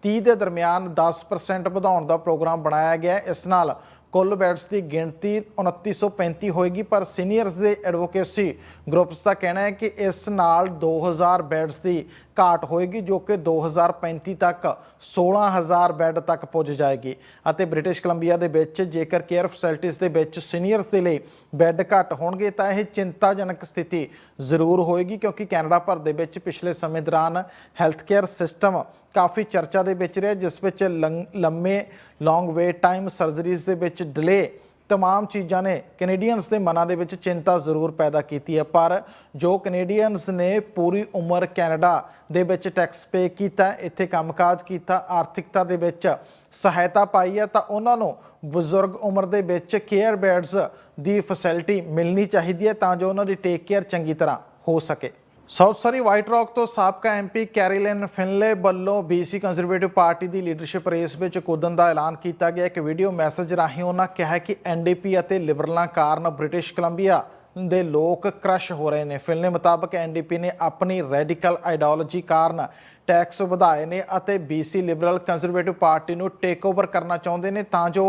2030 ਦੇ ਦਰਮਿਆਨ 10% ਵਧਾਉਣ ਦਾ ਪ੍ਰੋਗਰਾਮ ਬਣਾਇਆ ਗਿਆ ਇਸ ਨਾਲ ਕੁੱਲ ਬੈਡਸ ਦੀ ਗਿਣਤੀ 2935 ਹੋਏਗੀ, ਪਰ ਸੀਨੀਅਰਸ ਦੇ ਐਡਵੋਕੇਸੀ ਗਰੁੱਪਸ ਦਾ ਕਹਿਣਾ ਹੈ ਕਿ ਇਸ ਨਾਲ 2000 ਬੈਡਸ ਦੀ ਘਾਟ ਹੋਏਗੀ ਜੋ ਕਿ 2035 ਤੱਕ 16000 ਬੈੱਡ ਤੱਕ ਪੁੱਜ ਜਾਏਗੀ ਅਤੇ ਬ੍ਰਿਟਿਸ਼ ਕੋਲੰਬੀਆ ਦੇ ਵਿੱਚ ਜੇਕਰ ਕੇਅਰ ਫੈਸਿਲਿਟੀਆਂ ਦੇ ਵਿੱਚ ਸੀਨੀਅਰਸ ਦੇ ਲਈ ਬੈੱਡ ਘੱਟ ਹੋਣਗੇ ਤਾਂ ਇਹ ਚਿੰਤਾਜਨਕ ਸਥਿਤੀ ਜ਼ਰੂਰ ਹੋਏਗੀ ਕਿਉਂਕਿ ਕੈਨੇਡਾ ਭਰ ਦੇ ਵਿੱਚ ਪਿਛਲੇ ਸਮੇਂ ਦੌਰਾਨ ਹੈਲਥ ਕੇਅਰ ਸਿਸਟਮ ਕਾਫੀ ਚਰਚਾ ਦੇ ਵਿੱਚ ਰਿਹਾ, ਜਿਸ ਵਿੱਚ ਲੰਗ- ਲੰਮੇ, ਲੌਂਗ ਵੇਟ ਟਾਈਮ ਸਰਜਰੀਜ਼ ਦੇ ਵਿੱਚ ਡਿਲੇ ਤਮਾਮ ਚੀਜ਼ਾਂ ਨੇ ਕੈਨੇਡੀਅਨਸ ਦੇ ਮਨਾਂ ਦੇ ਵਿੱਚ ਚਿੰਤਾ ਜ਼ਰੂਰ ਪੈਦਾ ਕੀਤੀ ਹੈ ਪਰ ਜੋ ਕੈਨੇਡੀਅਨਸ ਨੇ ਪੂਰੀ ਉਮਰ ਕੈਨੇਡਾ ਦੇ ਵਿੱਚ ਟੈਕਸ ਪੇ ਕੀਤਾ ਇੱਥੇ ਕੰਮਕਾਜ ਕੀਤਾ ਆਰਥਿਕਤਾ ਦੇ ਵਿੱਚ ਸਹਾਇਤਾ ਪਾਈ ਹੈ ਤਾਂ ਉਹਨਾਂ ਨੂੰ ਬਜ਼ੁਰਗ ਉਮਰ ਦੇ ਵਿੱਚ ਕੇਅਰ ਬੈੱਡਸ ਦੀ ਫੈਸਿਲਿਟੀ ਮਿਲਣੀ ਚਾਹੀਦੀ ਹੈ ਤਾਂ ਜੋ ਉਹਨਾਂ ਦੀ ਟੇਕ ਕੇਅਰ ਚੰਗੀ ਤਰ੍ਹਾਂ ਹੋ ਸਕੇ ਸਾਊਥ ਸਰੀ ਵਾਈਟ ਰੌਕ ਤੋਂ ਸਾਬਕਾ ਐਮਪੀ ਕੈਰੀਲਨ ਫਿਨਲੇ ਵੱਲੋਂ BC ਕੰਜ਼ਰਵੇਟਿਵ ਪਾਰਟੀ ਦੀ ਲੀਡਰਸ਼ਿਪ ਰੇਸ ਵਿੱਚ ਕੁੱਦਣ ਦਾ ਐਲਾਨ ਕੀਤਾ ਗਿਆ। ਇੱਕ ਵੀਡੀਓ ਮੈਸੇਜ ਰਾਹੀਂ ਉਹਨਾਂ ਕਿਹਾ ਕਿ ਐਨਡੀਪੀ ਅਤੇ ਲਿਬਰਲਾਂ ਕਾਰਨ ਬ੍ਰਿਟਿਸ਼ ਕੋਲੰਬੀਆ ਦੇ ਲੋਕ ਕ੍ਰਸ਼ ਹੋ ਰਹੇ ਨੇ। ਫਿਨਲੇ ਮੁਤਾਬਕ ਐਨਡੀਪੀ ਨੇ ਆਪਣੀ ਰੈਡੀਕਲ ਆਈਡੀਓਲੋਜੀ ਕਾਰਨ ਟੈਕਸ ਵਧਾਏ ਨੇ ਅਤੇ BC ਲਿਬਰਲ ਕੰਜ਼ਰਵੇਟਿਵ ਪਾਰਟੀ ਨੂੰ ਟੇਕ ਓਵਰ ਕਰਨਾ ਚਾਹੁੰਦੇ ਨੇ ਤਾਂ ਜੋ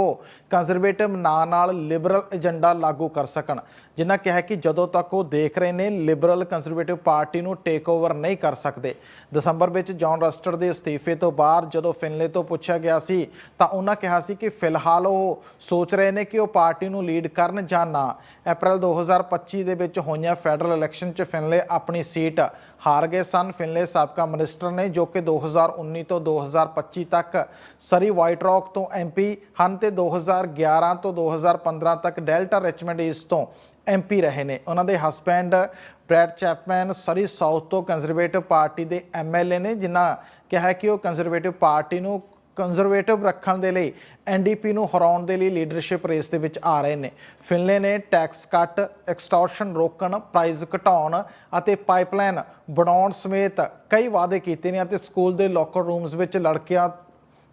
ਕੰਜ਼ਰਵੇਟਿਵ ਨਾਂ ਨਾਲ ਲਿਬਰਲ ਏਜੰਡਾ ਲਾਗੂ ਕਰ ਸਕਣ। ਜਿਨ੍ਹਾਂ ਕਿਹਾ ਕਿ ਜਦੋਂ ਤੱਕ ਉਹ ਦੇਖ ਰਹੇ ਨੇ ਲਿਬਰਲ ਕੰਜ਼ਰਵੇਟਿਵ ਪਾਰਟੀ ਨੂੰ ਟੇਕ ਓਵਰ ਨਹੀਂ ਕਰ ਸਕਦੇ। ਦਸੰਬਰ ਵਿੱਚ ਜੌਨ ਰਸਟਰ ਦੇ ਅਸਤੀਫੇ ਤੋਂ ਬਾਅਦ ਜਦੋਂ ਫਿਨਲੇ ਤੋਂ ਪੁੱਛਿਆ ਗਿਆ ਸੀ, ਤਾਂ ਉਹਨਾਂ ਕਿਹਾ ਸੀ ਕਿ ਫਿਲਹਾਲ ਉਹ ਸੋਚ ਰਹੇ ਨੇ ਕਿ ਉਹ ਪਾਰਟੀ ਨੂੰ ਲੀਡ ਕਰਨ ਜਾਂ ਨਾ। ਅਪ੍ਰੈਲ 2025 ਦੇ ਵਿੱਚ ਹੋਈਆਂ ਫੈਡਰਲ ਇਲੈਕਸ਼ਨ 'ਚ ਫਿਨਲੇ ਆਪਣੀ ਸੀਟ ਹਾਰ ਗਏ ਸਨ। ਫਿਨਲੇ ਸਾਬਕਾ ਮਿਨਿਸਟਰ ਨੇ, ਜੋ ਕਿ 2019 ਤੋਂ 2025 ਤੱਕ ਸਰੀ ਵਾਈਟ ਰੌਕ ਤੋਂ ਐਮਪੀ ਹਨ ਤੇ 2011 ਤੋਂ 2015 ਤੱਕ ਡੈਲਟਾ ਰਿਚਮੈਂਡ ਈਸਟ ਤੋਂ ਐਮਪੀ ਰਹੇ ਨੇ। ਉਹਨਾਂ ਦੇ husband Brad Chapman Surrey South ਤੋਂ ਕੰਜ਼ਰਵੇਟਿਵ ਪਾਰਟੀ ਦੇ ਐਮਐਲਏ ਨੇ, ਜਿਨ੍ਹਾਂ ਕਿਹਾ ਕਿ ਉਹ ਕੰਜ਼ਰਵੇਟਿਵ ਪਾਰਟੀ ਨੂੰ ਕੰਜ਼ਰਵੇਟਿਵ ਰੱਖਣ ਦੇ ਲਈ ਐਨਡੀਪੀ ਨੂੰ ਹਰਾਉਣ ਦੇ ਲਈ ਲੀਡਰਸ਼ਿਪ ਰੇਸ ਦੇ ਵਿੱਚ ਆ ਰਹੇ ਨੇ। ਫਿਨਲੇ ਨੇ ਟੈਕਸ ਕੱਟ ਐਕਸਟੋਰਸ਼ਨ ਰੋਕਣ ਪ੍ਰਾਈਸ ਘਟਾਉਣ ਅਤੇ ਪਾਈਪਲਾਈਨ ਬਣਾਉਣ ਸਮੇਤ ਕਈ ਵਾਅਦੇ ਕੀਤੇ ਨੇ ਅਤੇ ਸਕੂਲ ਦੇ ਲੋਕਰ ਰੂਮਸ ਵਿੱਚ ਲੜਕਿਆਂ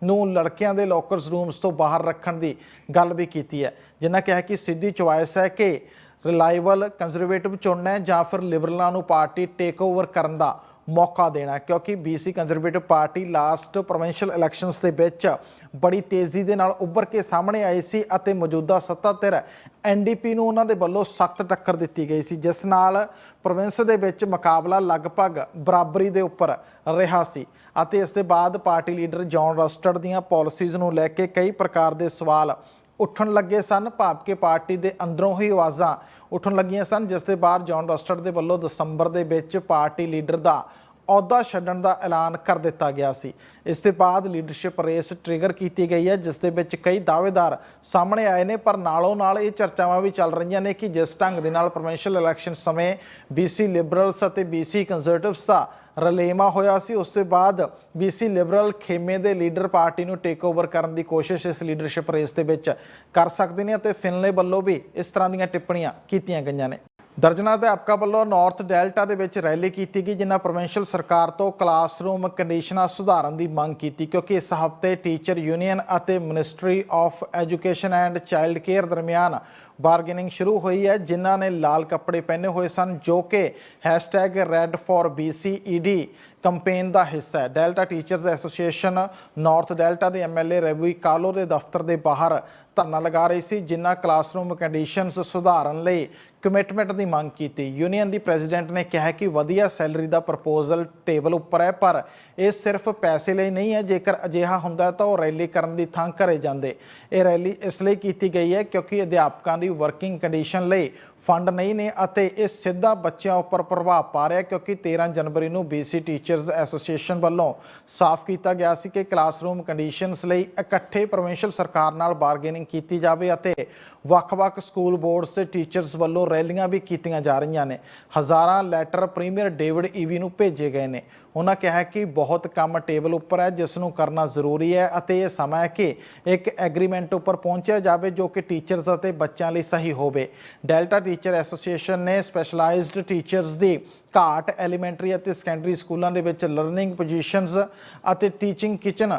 ਨੂੰ ਲੜਕਿਆਂ ਦੇ ਲੋਕਰਸ ਰੂਮਸ ਤੋਂ ਬਾਹਰ ਰੱਖਣ ਦੀ ਗੱਲ ਵੀ ਕੀਤੀ ਹੈ। ਜਿਨ੍ਹਾਂ ਕਿਹਾ ਕਿ ਸਿੱਧੀ ਚੁਆਇਸ ਹੈ ਕਿ ਰਿਲਾਈਬਲ ਕੰਜ਼ਰਵੇਟਿਵ ਚੁਣਨਾ ਹੈ ਜਾਂ ਫਿਰ ਲਿਬਰਲਾਂ ਨੂੰ ਪਾਰਟੀ ਟੇਕ ਓਵਰ ਕਰਨ ਦਾ ਮੌਕਾ ਦੇਣਾ ਹੈ, ਕਿਉਂਕਿ BC Conservative Party last provincial elections ਦੇ ਵਿੱਚ ਬੜੀ ਤੇਜ਼ੀ ਦੇ ਨਾਲ ਉੱਭਰ ਕੇ ਸਾਹਮਣੇ ਆਈ ਸੀ ਅਤੇ ਮੌਜੂਦਾ ਸੱਤਾ ਧਿਰ ਐਨਡੀਪੀ ਨੂੰ ਉਹਨਾਂ ਦੇ ਵੱਲੋਂ ਸਖਤ ਟੱਕਰ ਦਿੱਤੀ ਗਈ ਸੀ, ਜਿਸ ਨਾਲ ਪ੍ਰੋਵਿੰਸ ਦੇ ਵਿੱਚ ਮੁਕਾਬਲਾ ਲਗਭਗ ਬਰਾਬਰੀ ਦੇ ਉੱਪਰ ਰਿਹਾ ਸੀ ਅਤੇ ਇਸ ਦੇ ਬਾਅਦ ਪਾਰਟੀ ਲੀਡਰ ਜੌਨ ਰਸਟਡ ਦੀਆਂ ਪਾਲਿਸੀਜ਼ ਨੂੰ ਲੈ ਕੇ ਕਈ ਪ੍ਰਕਾਰ ਦੇ ਸਵਾਲ ਉੱਠਣ ਲੱਗੇ ਸਨ। ਭਾਵ ਕਿ ਪਾਰਟੀ ਦੇ ਅੰਦਰੋਂ ਹੀ ਆਵਾਜ਼ਾਂ ਉੱਠਣ ਲੱਗੀਆਂ ਸਨ, ਜਿਸ ਦੇ ਬਾਅਦ ਜੌਨ ਰਸਟਡ ਦੇ ਵੱਲੋਂ ਦਸੰਬਰ ਦੇ ਵਿੱਚ ਪਾਰਟੀ ਲੀਡਰ ਦਾ ਅਹੁਦਾ ਛੱਡਣ ਦਾ ਐਲਾਨ ਕਰ ਦਿੱਤਾ ਗਿਆ ਸੀ। ਇਸ ਦੇ ਬਾਅਦ ਲੀਡਰਸ਼ਿਪ ਰੇਸ ਟ੍ਰਿਗਰ ਕੀਤੀ ਗਈ ਹੈ, ਜਿਸ ਦੇ ਵਿੱਚ ਕਈ ਦਾਅਵੇਦਾਰ ਸਾਹਮਣੇ ਆਏ ਨੇ, ਪਰ ਨਾਲੋਂ ਨਾਲ ਇਹ ਚਰਚਾਵਾਂ ਵੀ ਚੱਲ ਰਹੀਆਂ ਨੇ ਕਿ ਜਿਸ ਢੰਗ ਦੇ ਨਾਲ ਪ੍ਰੋਵਿੰਸ਼ੀਅਲ ਇਲੈਕਸ਼ਨ ਸਮੇਂ BC ਲਿਬਰਲਸ ਅਤੇ BC ਕੰਜ਼ਰਵੇਟਿਵਸ ਦਾ ਰਲੇਮਾ ਹੋਇਆ ਸੀ। ਉਸ ਤੋਂ ਬਾਅਦ BC ਲਿਬਰਲ ਖੇਮੇ ਦੇ ਲੀਡਰ ਪਾਰਟੀ ਨੂੰ ਟੇਕ ਓਵਰ ਕਰਨ ਦੀ ਕੋਸ਼ਿਸ਼ ਇਸ ਲੀਡਰਸ਼ਿਪ ਰੇਸ ਦੇ ਵਿੱਚ ਕਰ ਸਕਦੇ ਨੇ ਅਤੇ ਫਿਨਲੇ ਵੱਲੋਂ ਵੀ ਇਸ ਤਰ੍ਹਾਂ ਦੀਆਂ ਟਿੱਪਣੀਆਂ ਕੀਤੀਆਂ ਗਈਆਂ ਨੇ। ਦਰਜਨਾ ਅਧਿਆਪਕਾਂ ਵੱਲੋਂ ਨਾਰਥ ਡੈਲਟਾ ਦੇ ਵਿੱਚ ਰੈਲੀ ਕੀਤੀ ਗਈ, ਜਿਨ੍ਹਾਂ ਪ੍ਰੋਵਿੰਸ਼ੀਅਲ ਸਰਕਾਰ ਤੋਂ ਕਲਾਸਰੂਮ ਕੰਡੀਸ਼ਨਾਂ ਸੁਧਾਰਨ ਦੀ ਮੰਗ ਕੀਤੀ, ਕਿਉਂਕਿ ਇਸ ਹਫ਼ਤੇ ਟੀਚਰ ਯੂਨੀਅਨ ਅਤੇ Ministry of Education and Child Care ਦਰਮਿਆਨ ਬਾਰਗੇਨਿੰਗ ਸ਼ੁਰੂ ਹੋਈ ਹੈ ਜਿਨ੍ਹਾਂ ਨੇ ਲਾਲ ਕੱਪੜੇ ਪਹਿਨੇ ਹੋਏ ਸਨ ਜੋ ਕਿ #red4bced ਕੰਪੇਨ ਦਾ ਹਿੱਸਾ ਹੈ। Delta teachers association north Delta ਦੇ ਐਮਐਲਏ ਰਵੀ ਕਾਲੋ ਦੇ ਦਫ਼ਤਰ ਦੇ ਬਾਹਰ ਧਰਨਾ ਲਗਾ ਰਹੀ ਸੀ, ਜਿਨ੍ਹਾਂ ਕਲਾਸਰੂਮ ਕੰਡੀਸ਼ਨਸ ਸੁਧਾਰਨ ਲਈ ਕਮਿਟਮੈਂਟ ਦੀ ਮੰਗ ਕੀਤੀ। ਯੂਨੀਅਨ ਦੀ ਪ੍ਰੈਜ਼ੀਡੈਂਟ ਨੇ ਕਿਹਾ ਕਿ ਵਧੀਆ ਸੈਲਰੀ ਦਾ ਪ੍ਰਪੋਜ਼ਲ ਟੇਬਲ ਉੱਪਰ ਹੈ, ਪਰ ਇਹ ਸਿਰਫ ਪੈਸੇ ਲਈ ਨਹੀਂ ਹੈ। ਜੇਕਰ ਅਜਿਹਾ ਹੁੰਦਾ ਤਾਂ ਉਹ ਰੈਲੀ ਕਰਨ ਦੀ ਥਾਂ ਘਰੇ ਜਾਂਦੇ। ਇਹ ਰੈਲੀ ਇਸ ਲਈ ਕੀਤੀ ਗਈ ਹੈ ਕਿਉਂਕਿ ਅਧਿਆਪਕਾਂ ਦੀ ਵਰਕਿੰਗ ਕੰਡੀਸ਼ਨ ਲਈ ਫੰਡ ਨਹੀਂ ਨੇ ਅਤੇ ਇਹ ਸਿੱਧਾ ਬੱਚਿਆਂ ਉੱਪਰ ਪ੍ਰਭਾਵ ਪਾ ਰਿਹਾ ਕਿਉਂਕਿ 13 ਜਨਵਰੀ ਨੂੰ BC ਟੀਚਰਸ ਐਸੋਸੀਏਸ਼ਨ ਵੱਲੋਂ ਸਾਫ਼ ਕੀਤਾ ਗਿਆ ਸੀ ਕਿ ਕਲਾਸਰੂਮ ਕੰਡੀਸ਼ਨਸ ਲਈ ਇਕੱਠੇ ਪ੍ਰੋਵਿੰਸ਼ੀਅਲ ਸਰਕਾਰ ਨਾਲ ਬਾਰਗੇਨਿੰਗ ਕੀਤੀ ਜਾਵੇ ਅਤੇ ਵੱਖ-ਵੱਖ ਸਕੂਲ ਬੋਰਡਸ ਤੇ ਟੀਚਰਸ ਵੱਲੋਂ ਰੈਲੀਆਂ ਵੀ ਕੀਤੀਆਂ ਜਾ ਰਹੀਆਂ ਨੇ। ਹਜ਼ਾਰਾਂ ਲੈਟਰ ਪ੍ਰੀਮੀਅਰ ਡੇਵਿਡ ਈਵੀ ਨੂੰ ਭੇਜੇ ਗਏ ਨੇ। ਉਹਨਾਂ ਕਿਹਾ ਕਿ ਬਹੁਤ ਕੰਮ ਟੇਬਲ ਉੱਪਰ ਹੈ, ਜਿਸ ਨੂੰ ਕਰਨਾ ਜ਼ਰੂਰੀ ਹੈ ਅਤੇ ਇਹ ਸਮਾਂ ਹੈ ਕਿ ਇੱਕ ਐਗਰੀਮੈਂਟ ਉੱਪਰ ਪਹੁੰਚਿਆ ਜਾਵੇ ਜੋ ਕਿ ਟੀਚਰਸ ਅਤੇ ਬੱਚਿਆਂ ਲਈ ਸਹੀ ਹੋਵੇ। ਡੈਲਟਾ ਟੀਚਰ ਐਸੋਸੀਏਸ਼ਨ ਨੇ ਸਪੈਸ਼ਲਾਈਜ਼ਡ ਟੀਚਰਸ ਦੀ ਘਾਟ ਐਲੀਮੈਂਟਰੀ ਅਤੇ ਸੈਕੰਡਰੀ ਸਕੂਲਾਂ ਦੇ ਵਿੱਚ ਲਰਨਿੰਗ ਪੋਜੀਸ਼ਨਸ ਅਤੇ ਟੀਚਿੰਗ ਕਿਚਨ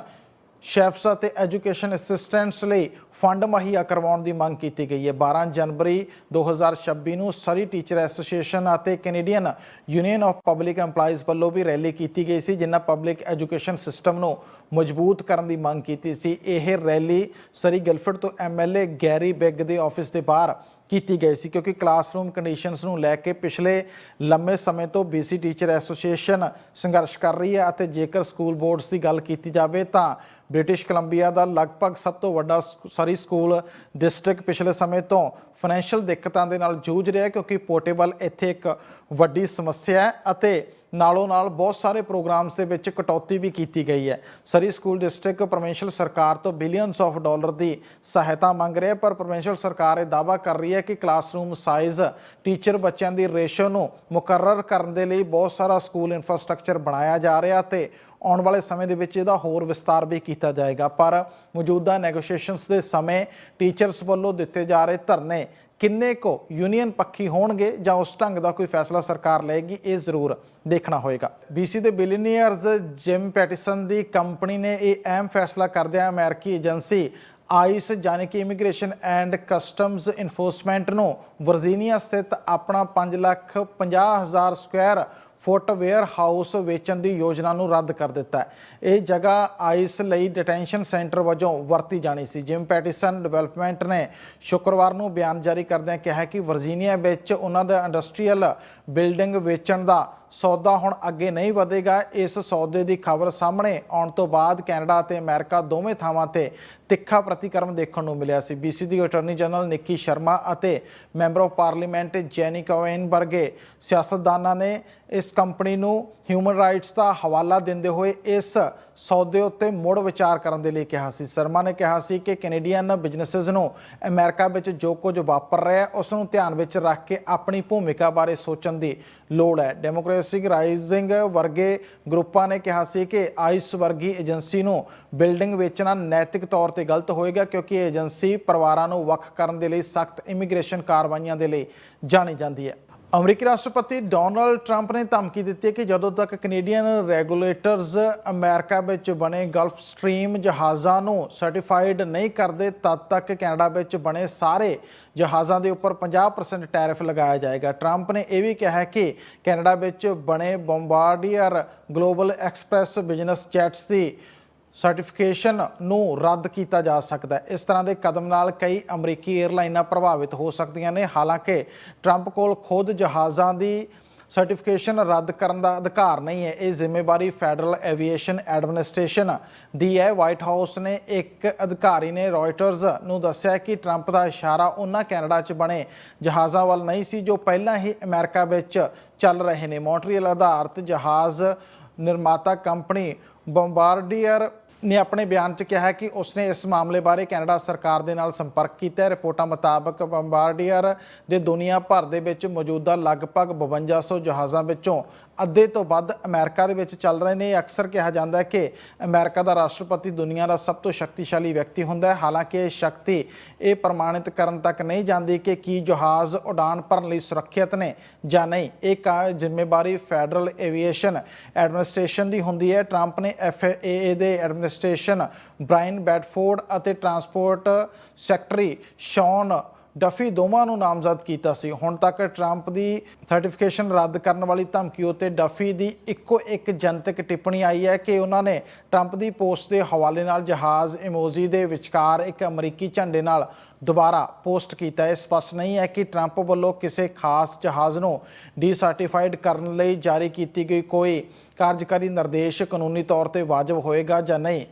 ਸ਼ੈਫਸ ਅਤੇ ਐਜੂਕੇਸ਼ਨ ਅਸਿਸਟੈਂਟਸ ਲਈ ਫੰਡ ਮੁਹੱਈਆ ਕਰਵਾਉਣ ਦੀ ਮੰਗ ਕੀਤੀ ਗਈ ਹੈ। 12 ਜਨਵਰੀ 2026 ਨੂੰ ਸਰੀ ਟੀਚਰ ਐਸੋਸੀਏਸ਼ਨ ਅਤੇ Canadian Union of Public EMPLOYEES ਵੱਲੋਂ ਵੀ ਰੈਲੀ ਕੀਤੀ ਗਈ ਸੀ, ਜਿਨ੍ਹਾਂ ਪਬਲਿਕ ਐਜੂਕੇਸ਼ਨ ਸਿਸਟਮ ਨੂੰ ਮਜ਼ਬੂਤ ਕਰਨ ਦੀ ਮੰਗ ਕੀਤੀ ਸੀ। ਇਹ ਰੈਲੀ ਸਰੀ ਗਿਲਫਰਡ ਤੋਂ ਐਮਐਲਏ ਗੈਰੀ ਬੈਗ ਦੇ ਆਫਿਸ ਦੇ ਬਾਹਰ ਕੀਤੀ ਗਈ ਸੀ, ਕਿਉਂਕਿ ਕਲਾਸਰੂਮ ਕੰਡੀਸ਼ਨਸ ਨੂੰ ਲੈ ਕੇ ਪਿਛਲੇ ਲੰਮੇ ਸਮੇਂ ਤੋਂ BC ਟੀਚਰ ਐਸੋਸੀਏਸ਼ਨ ਸੰਘਰਸ਼ ਕਰ ਰਹੀ ਹੈ ਅਤੇ ਜੇਕਰ ਸਕੂਲ ਬੋਰਡਸ ਦੀ ਗੱਲ ਕੀਤੀ ਜਾਵੇ ਤਾਂ ਬ੍ਰਿਟਿਸ਼ ਕੋਲੰਬੀਆ ਦਾ ਲਗਭਗ ਸਭ ਤੋਂ ਵੱਡਾ ਸਕ- ਸਰੀ ਸਕੂਲ ਡਿਸਟ੍ਰਿਕਟ ਪਿਛਲੇ ਸਮੇਂ ਤੋਂ ਫਾਈਨੈਂਸ਼ੀਅਲ ਦਿੱਕਤਾਂ ਦੇ ਨਾਲ ਜੂਝ ਰਿਹਾ ਹੈ ਕਿਉਂਕਿ ਪੋਰਟੇਬਲ ਇੱਥੇ ਇੱਕ ਵੱਡੀ ਸਮੱਸਿਆ ਹੈ ਅਤੇ ਨਾਲੋਂ ਨਾਲ ਬਹੁਤ ਸਾਰੇ ਪ੍ਰੋਗਰਾਮਸ ਦੇ ਵਿੱਚ ਕਟੌਤੀ ਵੀ ਕੀਤੀ ਗਈ ਹੈ। ਸਰੀ ਸਕੂਲ ਡਿਸਟ੍ਰਿਕਟ ਪ੍ਰੋਵਿੰਸ਼ੀਅਲ ਸਰਕਾਰ ਤੋਂ ਬਿਲੀਅਨਸ ਆਫ ਡਾਲਰ ਦੀ ਸਹਾਇਤਾ ਮੰਗ ਰਿਹਾ ਪਰ ਪ੍ਰੋਵਿੰਸ਼ੀਅਲ ਸਰਕਾਰ ਇਹ ਦਾਅਵਾ ਕਰ ਰਹੀ ਹੈ ਕਿ ਕਲਾਸਰੂਮ ਸਾਈਜ਼, ਟੀਚਰ ਬੱਚਿਆਂ ਦੀ ਰੇਸ਼ੋ ਨੂੰ ਮੁਕਰਰ ਕਰਨ ਦੇ ਲਈ ਬਹੁਤ ਸਾਰਾ ਸਕੂਲ ਇਨਫਰਾਸਟ੍ਰਕਚਰ ਬਣਾਇਆ ਜਾ ਰਿਹਾ ਤੇ ਆਉਣ ਵਾਲੇ ਸਮੇਂ ਦੇ ਵਿੱਚ ਇਹਦਾ ਹੋਰ ਵਿਸਤਾਰ ਵੀ ਕੀਤਾ ਜਾਏਗਾ। ਪਰ ਮੌਜੂਦਾ ਨੈਗੋਸ਼ੀਏਸ਼ਨਸ ਦੇ ਸਮੇਂ ਟੀਚਰਸ ਵੱਲੋਂ ਦਿੱਤੇ ਜਾ ਰਹੇ ਧਰਨੇ ਕਿੰਨੇ ਕੋ ਯੂਨੀਅਨ ਪੱਖੀ ਹੋਣਗੇ ਜਾਂ ਉਸ ਢੰਗ ਦਾ ਕੋਈ ਫੈਸਲਾ ਸਰਕਾਰ ਲਏਗੀ, ਇਹ ਜ਼ਰੂਰ ਦੇਖਣਾ ਹੋਏਗਾ। BC ਦੇ ਬਿਲੀਨੀਅਰਸ ਜਿਮ ਪੈਟਿਸਨ ਦੀ ਕੰਪਨੀ ਨੇ ਇਹ ਅਹਿਮ ਫੈਸਲਾ ਕਰਦਿਆਂ ਅਮਰੀਕੀ ਏਜੰਸੀ ਆਈਸ ਯਾਨੀ ਕਿ ਇਮੀਗ੍ਰੇਸ਼ਨ ਐਂਡ ਕਸਟਮਸ ਇਨਫੋਰਸਮੈਂਟ ਨੂੰ ਵਰਜੀਨੀਆ ਸਥਿਤ ਆਪਣਾ 5 ਲੱਖ 50 ਹਜ਼ਾਰ ਸਕੁਅਰ ਫੁੱਟਵੇਅਰ ਹਾਊਸ ਵੇਚਣ ਦੀ ਯੋਜਨਾ ਨੂੰ ਰੱਦ ਕਰ ਦਿੱਤਾ ਇਹ ਜਗ੍ਹਾ ਆਈਸ ਲਈ ਡਿਟੈਂਸ਼ਨ ਸੈਂਟਰ ਵਜੋਂ ਵਰਤੀ ਜਾਣੀ ਸੀ। ਜਿਮ ਪੈਟਿਸਨ ਡਿਵੈਲਪਮੈਂਟ ਨੇ ਸ਼ੁੱਕਰਵਾਰ ਨੂੰ ਬਿਆਨ ਜਾਰੀ ਕਰਦਿਆਂ ਕਿਹਾ ਕਿ ਵਰਜੀਨੀਆ ਵਿੱਚ ਉਹਨਾਂ ਦਾ ਇੰਡਸਟਰੀਅਲ ਬਿਲਡਿੰਗ ਵੇਚਣ ਦਾ ਸੌਦਾ ਹੁਣ ਅੱਗੇ ਨਹੀਂ ਵਧੇਗਾ। ਇਸ ਸੌਦੇ ਦੀ ਖਬਰ ਸਾਹਮਣੇ ਆਉਣ ਤੋਂ ਬਾਅਦ ਕੈਨੇਡਾ ਅਤੇ ਅਮਰੀਕਾ ਦੋਵੇਂ ਥਾਵਾਂ ਤੇ ਤਿੱਖਾ ਪ੍ਰਤੀਕਰਮ ਦੇਖਣ ਨੂੰ ਮਿਲਿਆ ਸੀ। BC ਦੀ ਅਟਾਰਨੀ ਜਨਰਲ ਨਿੱਕੀ ਸ਼ਰਮਾ ਅਤੇ member of parliament Jenny Kwan ਵਰਗੇ ਸਿਆਸਤਦਾਨਾਂ ਨੇ ਇਸ ਕੰਪਨੀ ਨੂੰ ਹਿਊਮਨ ਰਾਈਟਸ ਦਾ ਹਵਾਲਾ ਦਿੰਦੇ ਹੋਏ ਇਸ ਸੌਦੇ ਉੱਤੇ ਮੁੜ ਵਿਚਾਰ ਕਰਨ ਦੇ ਲਈ ਕਿਹਾ ਸੀ। ਸ਼ਰਮਾ ਨੇ ਕਿਹਾ ਸੀ ਕਿ ਕੈਨੇਡੀਅਨ ਬਿਜ਼ਨੈਸਸ ਨੂੰ ਅਮਰੀਕਾ ਵਿੱਚ ਜੋ ਕੁਝ ਵਾਪਰ ਰਿਹਾ ਹੈ ਉਸ ਨੂੰ ਧਿਆਨ ਵਿੱਚ ਰੱਖ ਕੇ ਆਪਣੀ ਭੂਮਿਕਾ ਬਾਰੇ ਸੋਚਣ ਦੀ ਲੋੜ ਹੈ। ਡੈਮੋਕ੍ਰੇਸਿਕ ਰਾਈਜ਼ਿੰਗ ਵਰਗੇ ਗਰੁੱਪਾਂ ਨੇ ਕਿਹਾ ਸੀ ਕਿ ਆਈਸ ਵਰਗੀ ਏਜੰਸੀ ਨੂੰ ਬਿਲਡਿੰਗ ਵੇਚਣਾ ਨੈਤਿਕ ਤੌਰ ਤੇ ਗਲਤ ਹੋਏਗਾ, ਕਿਉਂਕਿ ਇਹ ਏਜੰਸੀ ਪਰਿਵਾਰਾਂ ਨੂੰ ਵੱਖ ਕਰਨ ਦੇ ਲਈ ਸਖਤ ਇਮੀਗ੍ਰੇਸ਼ਨ ਕਾਰਵਾਈਆਂ ਦੇ ਲਈ ਜਾਣੀ ਜਾਂਦੀ ਹੈ। ਅਮਰੀਕੀ ਰਾਸ਼ਟਰਪਤੀ ਡੋਨਲਡ ਟਰੰਪ ਨੇ ਧਮਕੀ ਦਿੱਤੀ ਹੈ ਕਿ ਜਦੋਂ ਤੱਕ ਕੈਨੇਡੀਅਨ ਰੈਗੂਲੇਟਰਸ ਅਮਰੀਕਾ ਵਿੱਚ ਬਣੇ ਗਲਫ ਸਟ੍ਰੀਮ ਜਹਾਜ਼ਾਂ ਨੂੰ ਸਰਟੀਫਾਈਡ ਨਹੀਂ ਕਰਦੇ, ਤਦ ਤੱਕ ਕੈਨੇਡਾ ਵਿੱਚ ਬਣੇ ਸਾਰੇ ਜਹਾਜ਼ਾਂ ਦੇ ਉੱਪਰ 50% ਟੈਰਿਫ ਲਗਾਇਆ ਜਾਏਗਾ। ਟਰੰਪ ਨੇ ਇਹ ਵੀ ਕਿਹਾ ਹੈ ਕਿ ਕੈਨੇਡਾ ਵਿੱਚ ਬਣੇ Bombardier Global Express business jets ਦੀ ਸਰਟੀਫਿਕੇਸ਼ਨ ਨੂੰ ਰੱਦ ਕੀਤਾ ਜਾ ਸਕਦਾ ਹੈ। ਇਸ ਤਰ੍ਹਾਂ ਦੇ ਕਦਮ ਨਾਲ ਕਈ ਅਮਰੀਕੀ 에ਅਰਲਾਈਨਾਂ ਪ੍ਰਭਾਵਿਤ ਹੋ ਸਕਦੀਆਂ ਨੇ। ਹਾਲਾਂਕਿ, ਟਰੰਪ ਕੋਲ ਖੁਦ ਜਹਾਜ਼ਾਂ ਦੀ ਸਰਟੀਫਿਕੇਸ਼ਨ ਰੱਦ ਕਰਨ ਦਾ ਅਧਿਕਾਰ ਨਹੀਂ ਹੈ। ਇਹ ਜ਼ਿੰਮੇਵਾਰੀ ਫੈਡਰਲ ਐਵੀਏਸ਼ਨ ਐਡਮਿਨਿਸਟ੍ਰੇਸ਼ਨ ਦੀ ਹੈ। ਵਾਈਟ ਹਾਊਸ ਨੇ ਇੱਕ ਅਧਿਕਾਰੀ ਨੇ ਰਾਇਟਰਸ ਨੂੰ ਦੱਸਿਆ ਕਿ ਟਰੰਪ ਦਾ ਇਸ਼ਾਰਾ ਉਹਨਾਂ ਕੈਨੇਡਾ 'ਚ ਬਣੇ ਜਹਾਜ਼ਾਂ ਵੱਲ ਨਹੀਂ ਸੀ, ਜੋ ਪਹਿਲਾਂ ਹੀ ਅਮਰੀਕਾ ਵਿੱਚ ਚੱਲ ਰਹੇ ਨੇ। ਮੌਂਟਰੀਅਲ ਆਧਾਰਿਤ ਜਹਾਜ਼ ਨਿਰਮਾਤਾ ਕੰਪਨੀ ਬੰਬਾਰਡੀਅਰ ਨੇ ਆਪਣੇ ਬਿਆਨ 'ਚ ਕਿਹਾ ਹੈ ਕਿ ਉਸਨੇ ਇਸ ਮਾਮਲੇ ਬਾਰੇ ਕੈਨੇਡਾ ਸਰਕਾਰ ਦੇ ਨਾਲ ਸੰਪਰਕ ਕੀਤਾ ਹੈ। ਰਿਪੋਰਟਾਂ ਮੁਤਾਬਕ ਬੰਬਾਰਡੀਅਰ ਦੇ ਦੁਨੀਆ ਭਰ ਦੇ ਵਿੱਚ ਮੌਜੂਦਾ ਲਗਭਗ 5200 ਜਹਾਜ਼ਾਂ ਵਿੱਚੋਂ ਅੱਧੇ ਤੋਂ ਵੱਧ ਅਮਰੀਕਾ ਦੇ ਵਿੱਚ ਚੱਲ ਰਹੇ ਨੇ। ਅਕਸਰ ਕਿਹਾ ਜਾਂਦਾ ਹੈ ਕਿ ਅਮਰੀਕਾ ਦਾ ਰਾਸ਼ਟਰਪਤੀ ਦੁਨੀਆ ਦਾ ਸਭ ਤੋਂ ਸ਼ਕਤੀਸ਼ਾਲੀ ਵਿਅਕਤੀ ਹੁੰਦਾ ਹੈ। ਹਾਲਾਂਕਿ ਇਹ ਸ਼ਕਤੀ ਇਹ ਪ੍ਰਮਾਣਿਤ ਕਰਨ ਤੱਕ ਨਹੀਂ ਜਾਂਦੀ ਕਿ ਕੀ ਜਹਾਜ਼ ਉਡਾਨ ਭਰਨ ਲਈ ਸੁਰੱਖਿਅਤ ਨੇ ਜਾਂ ਨਹੀਂ। ਇਹ ਕਾ ਜ਼ਿੰਮੇਵਾਰੀ ਫੈਡਰਲ ਏਵੀਏਸ਼ਨ ਐਡਮਿਨਿਸਟ੍ਰੇਸ਼ਨ ਦੀ ਹੁੰਦੀ ਹੈ। ਟਰੰਪ ਨੇ FAA ਦੇ ਐਡਮਿਨਿਸਟ੍ਰੇਸ਼ਨ ਬ੍ਰਾਇਨ ਬੈਡਫੋਰਡ ਅਤੇ ਟਰਾਂਸਪੋਰਟ ਸੈਕਟਰੀ ਸ਼ੌਨ ਡਫੀ ਦੋਵਾਂ ਨੂੰ ਨਾਮਜ਼ਦ ਕੀਤਾ ਸੀ। ਹੁਣ ਤੱਕ ਟਰੰਪ ਦੀ ਸਰਟੀਫਿਕੇਸ਼ਨ ਰੱਦ ਕਰਨ ਵਾਲੀ ਧਮਕੀ ਉਤੇ ਡਫੀ ਦੀ ਇੱਕੋ ਇੱਕ ਜਨਤਕ ਟਿੱਪਣੀ ਆਈ ਹੈ ਕਿ ਉਹਨਾਂ ਨੇ ਟਰੰਪ ਦੀ ਪੋਸਟ ਦੇ ਹਵਾਲੇ ਨਾਲ ਜਹਾਜ਼ ਇਮੋਜੀ ਦੇ ਵਿਚਕਾਰ ਇੱਕ ਅਮਰੀਕੀ ਝੰਡੇ ਨਾਲ ਦੁਬਾਰਾ ਪੋਸਟ ਕੀਤਾ। ਹੈ ਸਪਸ਼ਟ ਨਹੀਂ ਹੈ ਕਿ ਟਰੰਪ ਵੱਲੋਂ ਕਿਸੇ ਖਾਸ ਜਹਾਜ਼ ਨੂੰ ਡੀਸਰਟੀਫਾਈਡ ਕਰਨ ਲਈ ਜਾਰੀ ਕੀਤੀ ਗਈ ਕੋਈ ਕਾਰਜਕਾਰੀ ਨਿਰਦੇਸ਼ ਕਾਨੂੰਨੀ ਤੌਰ ਤੇ ਵਾਜਬ ਹੋਏਗਾ ਜਾਂ ਨਹੀਂ।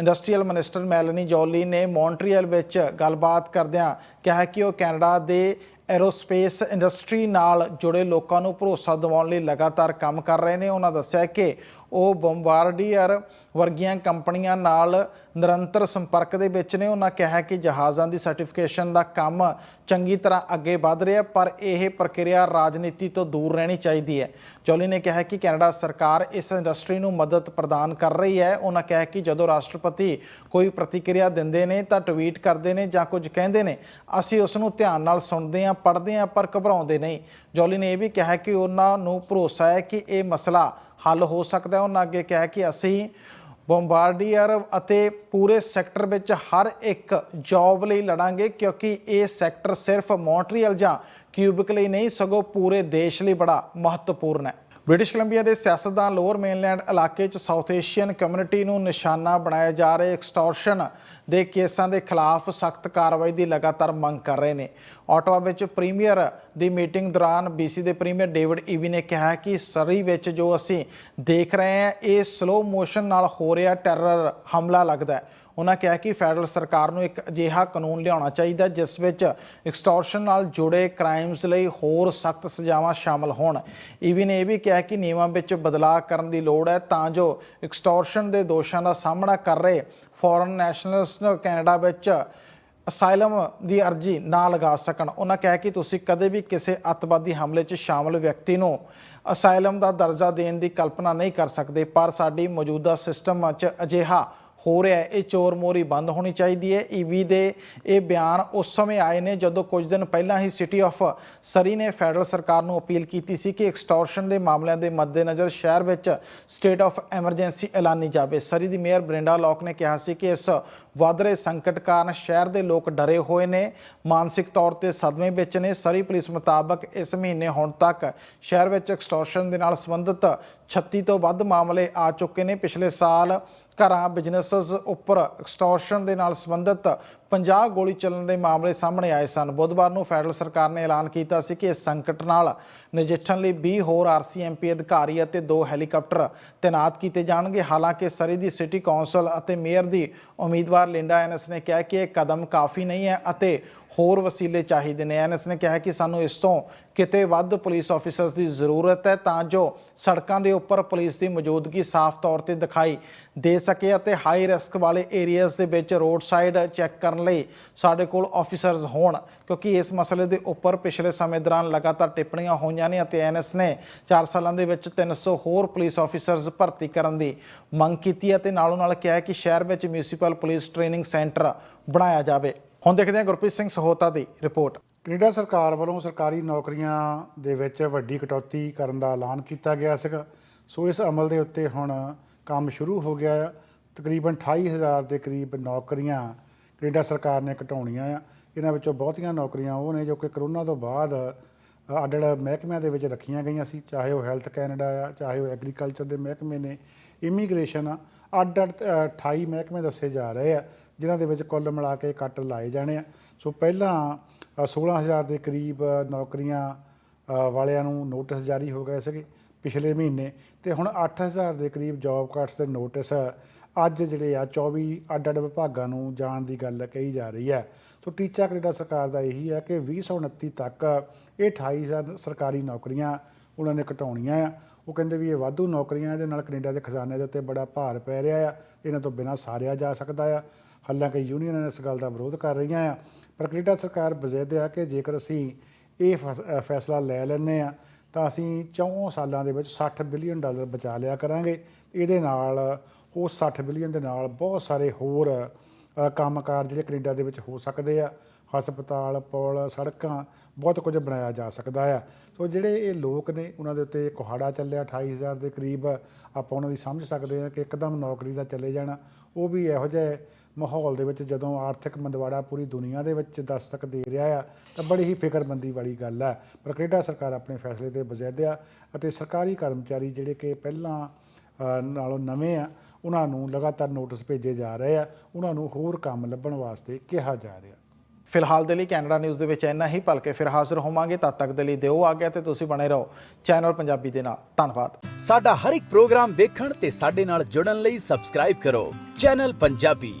ਇੰਡਸਟਰੀਅਲ ਮਿਨਿਸਟਰ ਮੈਲਨੀ ਜੋਲੀ ਨੇ ਮੌਂਟਰੀਅਲ ਵਿੱਚ ਗੱਲਬਾਤ ਕਰਦਿਆਂ ਕਿਹਾ ਕਿ ਉਹ ਕੈਨੇਡਾ ਦੇ ਐਰੋਸਪੇਸ ਇੰਡਸਟਰੀ ਨਾਲ ਜੁੜੇ ਲੋਕਾਂ ਨੂੰ ਭਰੋਸਾ ਦਿਵਾਉਣ ਲਈ ਲਗਾਤਾਰ ਕੰਮ ਕਰ ਰਹੇ ਨੇ। ਉਹਨਾਂ ਦੱਸਿਆ ਕਿ ਉਹ ਬੰਬਾਰਡੀਅਰ ਵਰਗੀਆਂ ਕੰਪਨੀਆਂ ਨਾਲ ਨਿਰੰਤਰ ਸੰਪਰਕ ਦੇ ਵਿੱਚ ਨੇ। ਉਹਨਾਂ ਕਿਹਾ ਕਿ ਜਹਾਜ਼ਾਂ ਦੀ ਸਰਟੀਫਿਕੇਸ਼ਨ ਦਾ ਕੰਮ ਚੰਗੀ ਤਰ੍ਹਾਂ ਅੱਗੇ ਵਧ ਰਿਹਾ, ਪਰ ਇਹ ਪ੍ਰਕਿਰਿਆ ਰਾਜਨੀਤੀ ਤੋਂ ਦੂਰ ਰਹਿਣੀ ਚਾਹੀਦੀ ਹੈ। ਜੋਲੀ ਨੇ ਕਿਹਾ ਕਿ ਕੈਨੇਡਾ ਸਰਕਾਰ ਇਸ ਇੰਡਸਟਰੀ ਨੂੰ ਮਦਦ ਪ੍ਰਦਾਨ ਕਰ ਰਹੀ ਹੈ। ਉਹਨਾਂ ਕਿਹਾ ਕਿ ਜਦੋਂ ਰਾਸ਼ਟਰਪਤੀ ਕੋਈ ਪ੍ਰਤੀਕਿਰਿਆ ਦਿੰਦੇ ਨੇ ਤਾਂ ਟਵੀਟ ਕਰਦੇ ਨੇ ਜਾਂ ਕੁਝ ਕਹਿੰਦੇ ਨੇ। ਅਸੀਂ ਉਸ ਨੂੰ ਧਿਆਨ ਨਾਲ ਸੁਣਦੇ ਹਾਂ, ਪੜ੍ਹਦੇ ਹਾਂ, ਪਰ ਘਬਰਾਉਂਦੇ ਨਹੀਂ। ਜੋਲੀ ਨੇ ਇਹ ਵੀ ਕਿਹਾ ਕਿ ਉਹਨਾਂ ਨੂੰ ਭਰੋਸਾ ਹੈ ਕਿ ਇਹ ਮਸਲਾ ਹੱਲ ਹੋ ਸਕਦਾ ਹੈ। ਉਹਨਾਂ ਅੱਗੇ ਕਿਹਾ ਕਿ ਅਸੀਂ ਬੰਬਾਰਡੀਅਰ ਅਤੇ ਪੂਰੇ ਸੈਕਟਰ ਵਿੱਚ ਹਰ ਇੱਕ ਜੌਬ ਲਈ ਲੜਾਂਗੇ ਕਿਉਂਕਿ ਇਹ ਸੈਕਟਰ ਸਿਰਫ ਮੌਂਟਰੀਅਲ ਜਾਂ ਕਿਊਬਿਕ ਲਈ ਨਹੀਂ, ਸਗੋਂ ਪੂਰੇ ਦੇਸ਼ ਲਈ ਬੜਾ ਮਹੱਤਵਪੂਰਨ ਹੈ। ਬ੍ਰਿਟਿਸ਼ ਕੋਲੰਬੀਆ ਦੇ ਸਿਆਸਤਦਾਨ ਲੋਅਰ ਮੇਨਲੈਂਡ ਇਲਾਕੇ 'ਚ ਸਾਊਥ ਏਸ਼ੀਅਨ ਕਮਿਊਨਿਟੀ ਨੂੰ ਨਿਸ਼ਾਨਾ ਬਣਾਏ ਜਾ ਰਹੇ ਐਕਸਟੋਰਸ਼ਨ ਦੇ ਕੇਸਾਂ ਦੇ ਖਿਲਾਫ ਸਖਤ ਕਾਰਵਾਈ ਦੀ ਲਗਾਤਾਰ ਮੰਗ ਕਰ ਰਹੇ ਨੇ। ਆਟਵਾ ਵਿੱਚ ਪ੍ਰੀਮੀਅਰ ਦੀ ਮੀਟਿੰਗ ਦੌਰਾਨ BC ਦੇ ਪ੍ਰੀਮੀਅਰ ਡੇਵਿਡ ਈਵੀ ਨੇ ਕਿਹਾ ਕਿ ਸਰੀ ਵਿੱਚ ਜੋ ਅਸੀਂ ਦੇਖ ਰਹੇ ਹਾਂ, ਇਹ ਸਲੋ ਮੋਸ਼ਨ ਨਾਲ ਹੋ ਰਿਹਾ ਟੈਰਰ ਹਮਲਾ ਲੱਗਦਾ ਹੈ। ਉਹਨਾਂ ਕਿਹਾ ਕਿ ਫੈਡਰਲ ਸਰਕਾਰ ਨੂੰ ਇੱਕ ਅਜਿਹਾ ਕਾਨੂੰਨ ਲਿਆਉਣਾ ਚਾਹੀਦਾ, ਜਿਸ ਵਿੱਚ ਐਕਸਟੋਰਸ਼ਨ ਨਾਲ ਜੁੜੇ ਕ੍ਰਾਈਮਸ ਲਈ ਹੋਰ ਸਖਤ ਸਜ਼ਾਵਾਂ ਸ਼ਾਮਲ ਹੋਣ। ਈਵੀ ਨੇ ਇਹ ਵੀ ਕਿਹਾ ਕਿ ਨਿਯਮਾਂ ਵਿੱਚ ਬਦਲਾਅ ਕਰਨ ਦੀ ਲੋੜ ਹੈ, ਤਾਂ ਜੋ ਐਕਸਟੋਰਸ਼ਨ ਦੇ ਦੋਸ਼ਾਂ ਦਾ ਸਾਹਮਣਾ ਕਰ ਰਹੇ ਫੋਰਨ ਨੈਸ਼ਨਲਸ ਕੈਨੇਡਾ ਵਿੱਚ ਅਸਾਈਲਮ ਦੀ ਅਰਜ਼ੀ ਨਾ ਲਗਾ ਸਕਣ। ਉਹਨਾਂ ਕਿਹਾ ਕਿ ਤੁਸੀਂ ਕਦੇ ਵੀ ਕਿਸੇ ਅੱਤਵਾਦੀ ਹਮਲੇ 'ਚ ਸ਼ਾਮਲ ਵਿਅਕਤੀ ਨੂੰ ਅਸਾਈਲਮ ਦਾ ਦਰਜਾ ਦੇਣ ਦੀ ਕਲਪਨਾ ਨਹੀਂ ਕਰ ਸਕਦੇ, ਪਰ ਸਾਡੀ ਮੌਜੂਦਾ ਸਿਸਟਮ 'ਚ ਅਜਿਹਾ ਹੋ ਰਿਹਾ ਇਹ ਚੋਰ ਮੋਰੀ ਬੰਦ ਹੋਣੀ ਚਾਹੀਦੀ ਹੈ। ਈਵੀ ਦੇ ਇਹ ਬਿਆਨ ਉਸ ਸਮੇਂ ਆਏ ਨੇ ਜਦੋਂ ਕੁਝ ਦਿਨ ਪਹਿਲਾਂ ਹੀ ਸਿਟੀ ਆਫ ਸਰੀ ਨੇ ਫੈਡਰਲ ਸਰਕਾਰ ਨੂੰ ਅਪੀਲ ਕੀਤੀ ਸੀ ਕਿ ਐਕਸਟੋਰਸ਼ਨ ਦੇ ਮਾਮਲਿਆਂ ਦੇ ਮੱਦੇਨਜ਼ਰ ਸ਼ਹਿਰ ਵਿੱਚ ਸਟੇਟ ਆਫ ਐਮਰਜੈਂਸੀ ਐਲਾਨੀ ਜਾਵੇ। ਸਰੀ ਦੀ ਮੇਅਰ ਬ੍ਰਿੰਡਾ ਲੌਕ ਨੇ ਕਿਹਾ ਸੀ ਕਿ ਇਸ ਵਧ ਰਹੇ ਸੰਕਟ ਕਾਰਨ ਸ਼ਹਿਰ ਦੇ ਲੋਕ ਡਰੇ ਹੋਏ ਨੇ। ਮਾਨਸਿਕ ਤੌਰ ਤੇ ਸਦਮੇ ਵਿੱਚ ਨੇ। ਸਰੀ ਪੁਲਿਸ ਮੁਤਾਬਕ ਇਸ ਮਹੀਨੇ ਹੁਣ ਤੱਕ ਸ਼ਹਿਰ ਵਿੱਚ ਐਕਸਟੋਰਸ਼ਨ ਦੇ ਨਾਲ ਸੰਬੰਧਿਤ 36 ਤੋਂ ਵੱਧ ਮਾਮਲੇ ਆ ਚੁੱਕੇ ਨੇ। ਪਿਛਲੇ ਸਾਲ ਘਰਾਂ ਬਿਜ਼ਨੈਸਸ ਉੱਪਰ ਐਕਸਟੋਰਸ਼ਨ ਦੇ ਨਾਲ ਸੰਬੰਧਿਤ 50 ਗੋਲੀ ਚੱਲਣ ਦੇ ਮਾਮਲੇ ਸਾਹਮਣੇ ਆਏ ਸਨ। ਬੁੱਧਵਾਰ ਨੂੰ ਫੈਡਰਲ ਸਰਕਾਰ ਨੇ ਐਲਾਨ ਕੀਤਾ ਸੀ ਕਿ ਇਸ ਸੰਕਟ ਨਾਲ ਨਜਿੱਠਣ ਲਈ 20 ਹੋਰ ਆਰਸੀਐਮਪੀ ਅਧਿਕਾਰੀ ਅਤੇ ਦੋ ਹੈਲੀਕਾਪਟਰ ਤਾਇਨਾਤ ਕੀਤੇ ਜਾਣਗੇ। ਹਾਲਾਂਕਿ ਸਰੀ ਦੀ ਸਿਟੀ ਕੌਂਸਲ ਅਤੇ ਮੇਅਰ ਦੀ ਉਮੀਦਵਾਰ ਲਿੰਡਾ ਐਨਸ ਨੇ ਕਿਹਾ ਕਿ ਇਹ ਕਦਮ ਕਾਫੀ ਨਹੀਂ ਹੈ ਅਤੇ ਹੋਰ ਵਸੀਲੇ ਚਾਹੀਦੇ ਨੇ। ਐਨਐਸ ਨੇ ਕਿਹਾ ਕਿ ਸਾਨੂੰ ਇਸ ਤੋਂ ਕਿਤੇ ਵੱਧ ਪੁਲਿਸ ਆਫੀਸਰਸ ਦੀ ਜ਼ਰੂਰਤ ਹੈ ਤਾਂ ਜੋ ਸੜਕਾਂ ਦੇ ਉੱਪਰ ਪੁਲਿਸ ਦੀ ਮੌਜੂਦਗੀ ਸਾਫ਼ ਤੌਰ ਤੇ ਦਿਖਾਈ ਦੇ ਸਕੇ ਅਤੇ ਹਾਈ ਰਿਸਕ ਵਾਲੇ ਏਰੀਆਜ਼ ਦੇ ਵਿੱਚ ਰੋਡ ਸਾਈਡ ਚੈੱਕ ਕਰਨ ਲਈ ਸਾਡੇ ਕੋਲ ਆਫੀਸਰਸ ਹੋਣ, ਕਿਉਂਕਿ ਇਸ ਮਸਲੇ ਦੇ ਉੱਪਰ ਪਿਛਲੇ ਸਮੇਂ ਦੌਰਾਨ ਲਗਾਤਾਰ ਟਿੱਪਣੀਆਂ ਹੋਈਆਂ ਨੇ ਅਤੇ ਐਨਐਸ ਨੇ 4 ਸਾਲਾਂ ਦੇ ਵਿੱਚ 300 ਹੋਰ ਪੁਲਿਸ ਆਫੀਸਰਸ ਭਰਤੀ ਕਰਨ ਦੀ ਮੰਗ ਕੀਤੀ ਹੈ ਤੇ ਨਾਲੋਂ ਨਾਲ ਕਿਹਾ ਕਿ ਸ਼ਹਿਰ ਵਿੱਚ ਮਿਊਨਿਸਪਲ ਪੁਲਿਸ ਟ੍ਰੇਨਿੰਗ ਸੈਂਟਰ ਬਣਾਇਆ ਜਾਵੇ। ਹੁਣ ਦੇਖਦੇ ਹਾਂ ਗੁਰਪ੍ਰੀਤ ਸਿੰਘ ਸਹੋਤਾ ਦੀ ਰਿਪੋਰਟ। ਕੈਨੇਡਾ ਸਰਕਾਰ ਵੱਲੋਂ ਸਰਕਾਰੀ ਨੌਕਰੀਆਂ ਦੇ ਵਿੱਚ ਵੱਡੀ ਕਟੌਤੀ ਕਰਨ ਦਾ ਐਲਾਨ ਕੀਤਾ ਗਿਆ ਸੀਗਾ। ਸੋ ਇਸ ਅਮਲ ਦੇ ਉੱਤੇ ਹੁਣ ਕੰਮ ਸ਼ੁਰੂ ਹੋ ਗਿਆ ਆ। ਤਕਰੀਬਨ 28000 ਦੇ ਕਰੀਬ ਨੌਕਰੀਆਂ ਕੈਨੇਡਾ ਸਰਕਾਰ ਨੇ ਘਟਾਉਣੀਆਂ ਆ। ਇਹਨਾਂ ਵਿੱਚੋਂ ਬਹੁਤੀਆਂ ਨੌਕਰੀਆਂ ਉਹ ਨੇ ਜੋ ਕਿ ਕਰੋਨਾ ਤੋਂ ਬਾਅਦ ਅੱਡ ਅੱਡ ਮਹਿਕਮਿਆਂ ਦੇ ਵਿੱਚ ਰੱਖੀਆਂ ਗਈਆਂ ਸੀ। ਚਾਹੇ ਉਹ ਹੈਲਥ ਕੈਨੇਡਾ ਆ ਚਾਹੇ ਉਹ ਐਗਰੀਕਲਚਰ ਦੇ ਮਹਿਕਮੇ ਨੇ। ਇਮੀਗ੍ਰੇਸ਼ਨ ਆ। ਅੱਡ ਅੱਡ ਅ, 28 ਮਹਿਕਮੇ ਦੱਸੇ ਜਾ ਰਹੇ ਆ। ਜਿਨ੍ਹਾਂ ਦੇ ਵਿੱਚ ਕੁੱਲ ਮਿਲਾ ਕੇ ਕੱਟ ਲਾਏ ਜਾਣੇ ਆ। ਸੋ ਪਹਿਲਾਂ ਅ, 16000 ਦੇ ਕਰੀਬ ਨੌਕਰੀਆਂ ਵਾਲਿਆਂ ਨੂੰ ਨੋਟਿਸ ਜਾਰੀ ਹੋ ਗਏ ਸੀਗੇ ਪਿਛਲੇ ਮਹੀਨੇ ਤੇ ਹੁਣ 8000 ਦੇ ਕਰੀਬ ਜੌਬ ਕਾਰਡਸ ਦੇ ਨੋਟਿਸ ਅੱਜ ਜਿਹੜੇ ਆ 24 ਅੱਡ ਅੱਡ ਵਿਭਾਗਾਂ ਨੂੰ ਜਾਣ ਦੀ ਗੱਲ ਕਹੀ ਜਾ ਰਹੀ ਹੈ। ਸੋ ਟੀਚਾ ਕੈਨੇਡਾ ਸਰਕਾਰ ਦਾ ਇਹੀ ਹੈ ਕਿ 2029 ਤੱਕ ਇਹ 28000 ਸਰਕਾਰੀ ਨੌਕਰੀਆਂ ਉਹਨਾਂ ਨੇ ਘਟਾਉਣੀਆਂ ਆ। ਉਹ ਕਹਿੰਦੇ ਵੀ ਇਹ ਵਾਧੂ ਨੌਕਰੀਆਂ ਇਹਦੇ ਨਾਲ ਕੈਨੇਡਾ ਦੇ ਖਜ਼ਾਨੇ ਦੇ ਉੱਤੇ ਬੜਾ ਭਾਰ ਪੈ ਰਿਹਾ ਆ। ਇਹਨਾਂ ਤੋਂ ਬਿਨਾਂ ਸਾਰਿਆ ਜਾ ਸਕਦਾ ਆ। ਹਾਲਾਂਕਿ ਯੂਨੀਅਨਾਂ ਇਸ ਗੱਲ ਦਾ ਵਿਰੋਧ ਕਰ ਰਹੀਆਂ ਆ। ਪਰ ਕੈਨੇਡਾ ਸਰਕਾਰ ਬਜ਼ਿੱਦ ਆ ਕਿ ਜੇਕਰ ਅਸੀਂ ਇਹ ਫਸ- ਫੈਸਲਾ ਲੈ ਲੈਂਦੇ ਆ ਤਾਂ ਅਸੀਂ 4 ਸਾਲਾਂ ਦੇ ਵਿੱਚ 60 ਬਿਲੀਅਨ ਡਾਲਰ ਬਚਾ ਲਿਆ ਕਰਾਂਗੇ। ਇਹਦੇ ਨਾਲ ਉਹ 60 ਬਿਲੀਅਨ ਦੇ ਨਾਲ ਬਹੁਤ ਸਾਰੇ ਹੋਰ ਅ, ਕੰਮਕਾਰ ਜਿਹੜੇ ਕੈਨੇਡਾ ਦੇ ਵਿੱਚ ਹੋ ਸਕਦੇ ਆ। ਹਸਪਤਾਲ ਪੁਲ ਸੜਕਾਂ ਬਹੁਤ ਕੁਝ ਬਣਾਇਆ ਜਾ ਸਕਦਾ ਆ। ਸੋ ਜਿਹੜੇ ਇਹ ਲੋਕ ਨੇ ਉਹਨਾਂ ਦੇ ਉੱਤੇ ਕੁਹਾੜਾ ਚੱਲਿਆ 28000 ਦੇ ਕਰੀਬ ਆਪਾਂ ਉਹਨਾਂ ਦੀ ਸਮਝ ਸਕਦੇ ਆ ਕਿ ਇੱਕਦਮ ਨੌਕਰੀ ਦਾ ਚਲੇ ਜਾਣਾ ਉਹ ਵੀ ਇਹੋ ਜਿਹੇ ਮਾਹੌਲ ਦੇ ਵਿੱਚ ਜਦੋਂ ਆਰਥਿਕ ਮੰਦਵਾੜਾ ਪੂਰੀ ਦੁਨੀਆ ਦੇ ਵਿੱਚ ਦਸਤਕ ਦੇ ਰਿਹਾ ਆ ਤਾਂ ਬੜੀ ਹੀ ਫਿਕਰਮੰਦੀ ਵਾਲੀ ਗੱਲ ਆ। ਪਰ ਕੈਨੇਡਾ ਸਰਕਾਰ ਆਪਣੇ ਫੈਸਲੇ ਤੇ ਬਜ਼ਿੱਦ ਆ ਅਤੇ ਸਰਕਾਰੀ ਕਰਮਚਾਰੀ ਜਿਹੜੇ ਕਿ ਪਹਿਲਾਂ ਨਾਲੋਂ ਨਵੇਂ ਆ ਉਹਨਾਂ ਨੂੰ ਲਗਾਤਾਰ ਨੋਟਿਸ ਭੇਜੇ ਜਾ ਰਹੇ ਆ। ਉਹਨਾਂ ਨੂੰ ਹੋਰ ਕੰਮ ਲੱਭਣ ਵਾਸਤੇ ਕਿਹਾ ਜਾ ਰਿਹਾ। ਫਿਲਹਾਲ ਦੇ ਲਈ ਕੈਨੇਡਾ ਨਿਊਜ਼ ਦੇ ਵਿੱਚ ਇੰਨਾ ਹੀ ਭਲਕੇ ਫਿਰ ਹਾਜ਼ਰ ਹੋਵਾਂਗੇ ਤਦ ਤੱਕ ਦੇ ਲਈ। ਦਿਓ ਆ ਗਿਆ ਤੇ ਤੁਸੀਂ ਬਣੇ ਰਹੋ। ਚੈਨਲ ਪੰਜਾਬੀ ਦੇ ਨਾਲ। ਧੰਨਵਾਦ। ਸਾਡਾ ਹਰ ਇੱਕ ਪ੍ਰੋਗਰਾਮ ਦੇਖਣ ਤੇ ਸਾਡੇ ਨਾਲ ਜੁੜਨ ਲਈ ਸਬਸਕ੍ਰਾਈਬ ਕਰੋ। ਚੈਨਲ ਪੰਜਾਬੀ।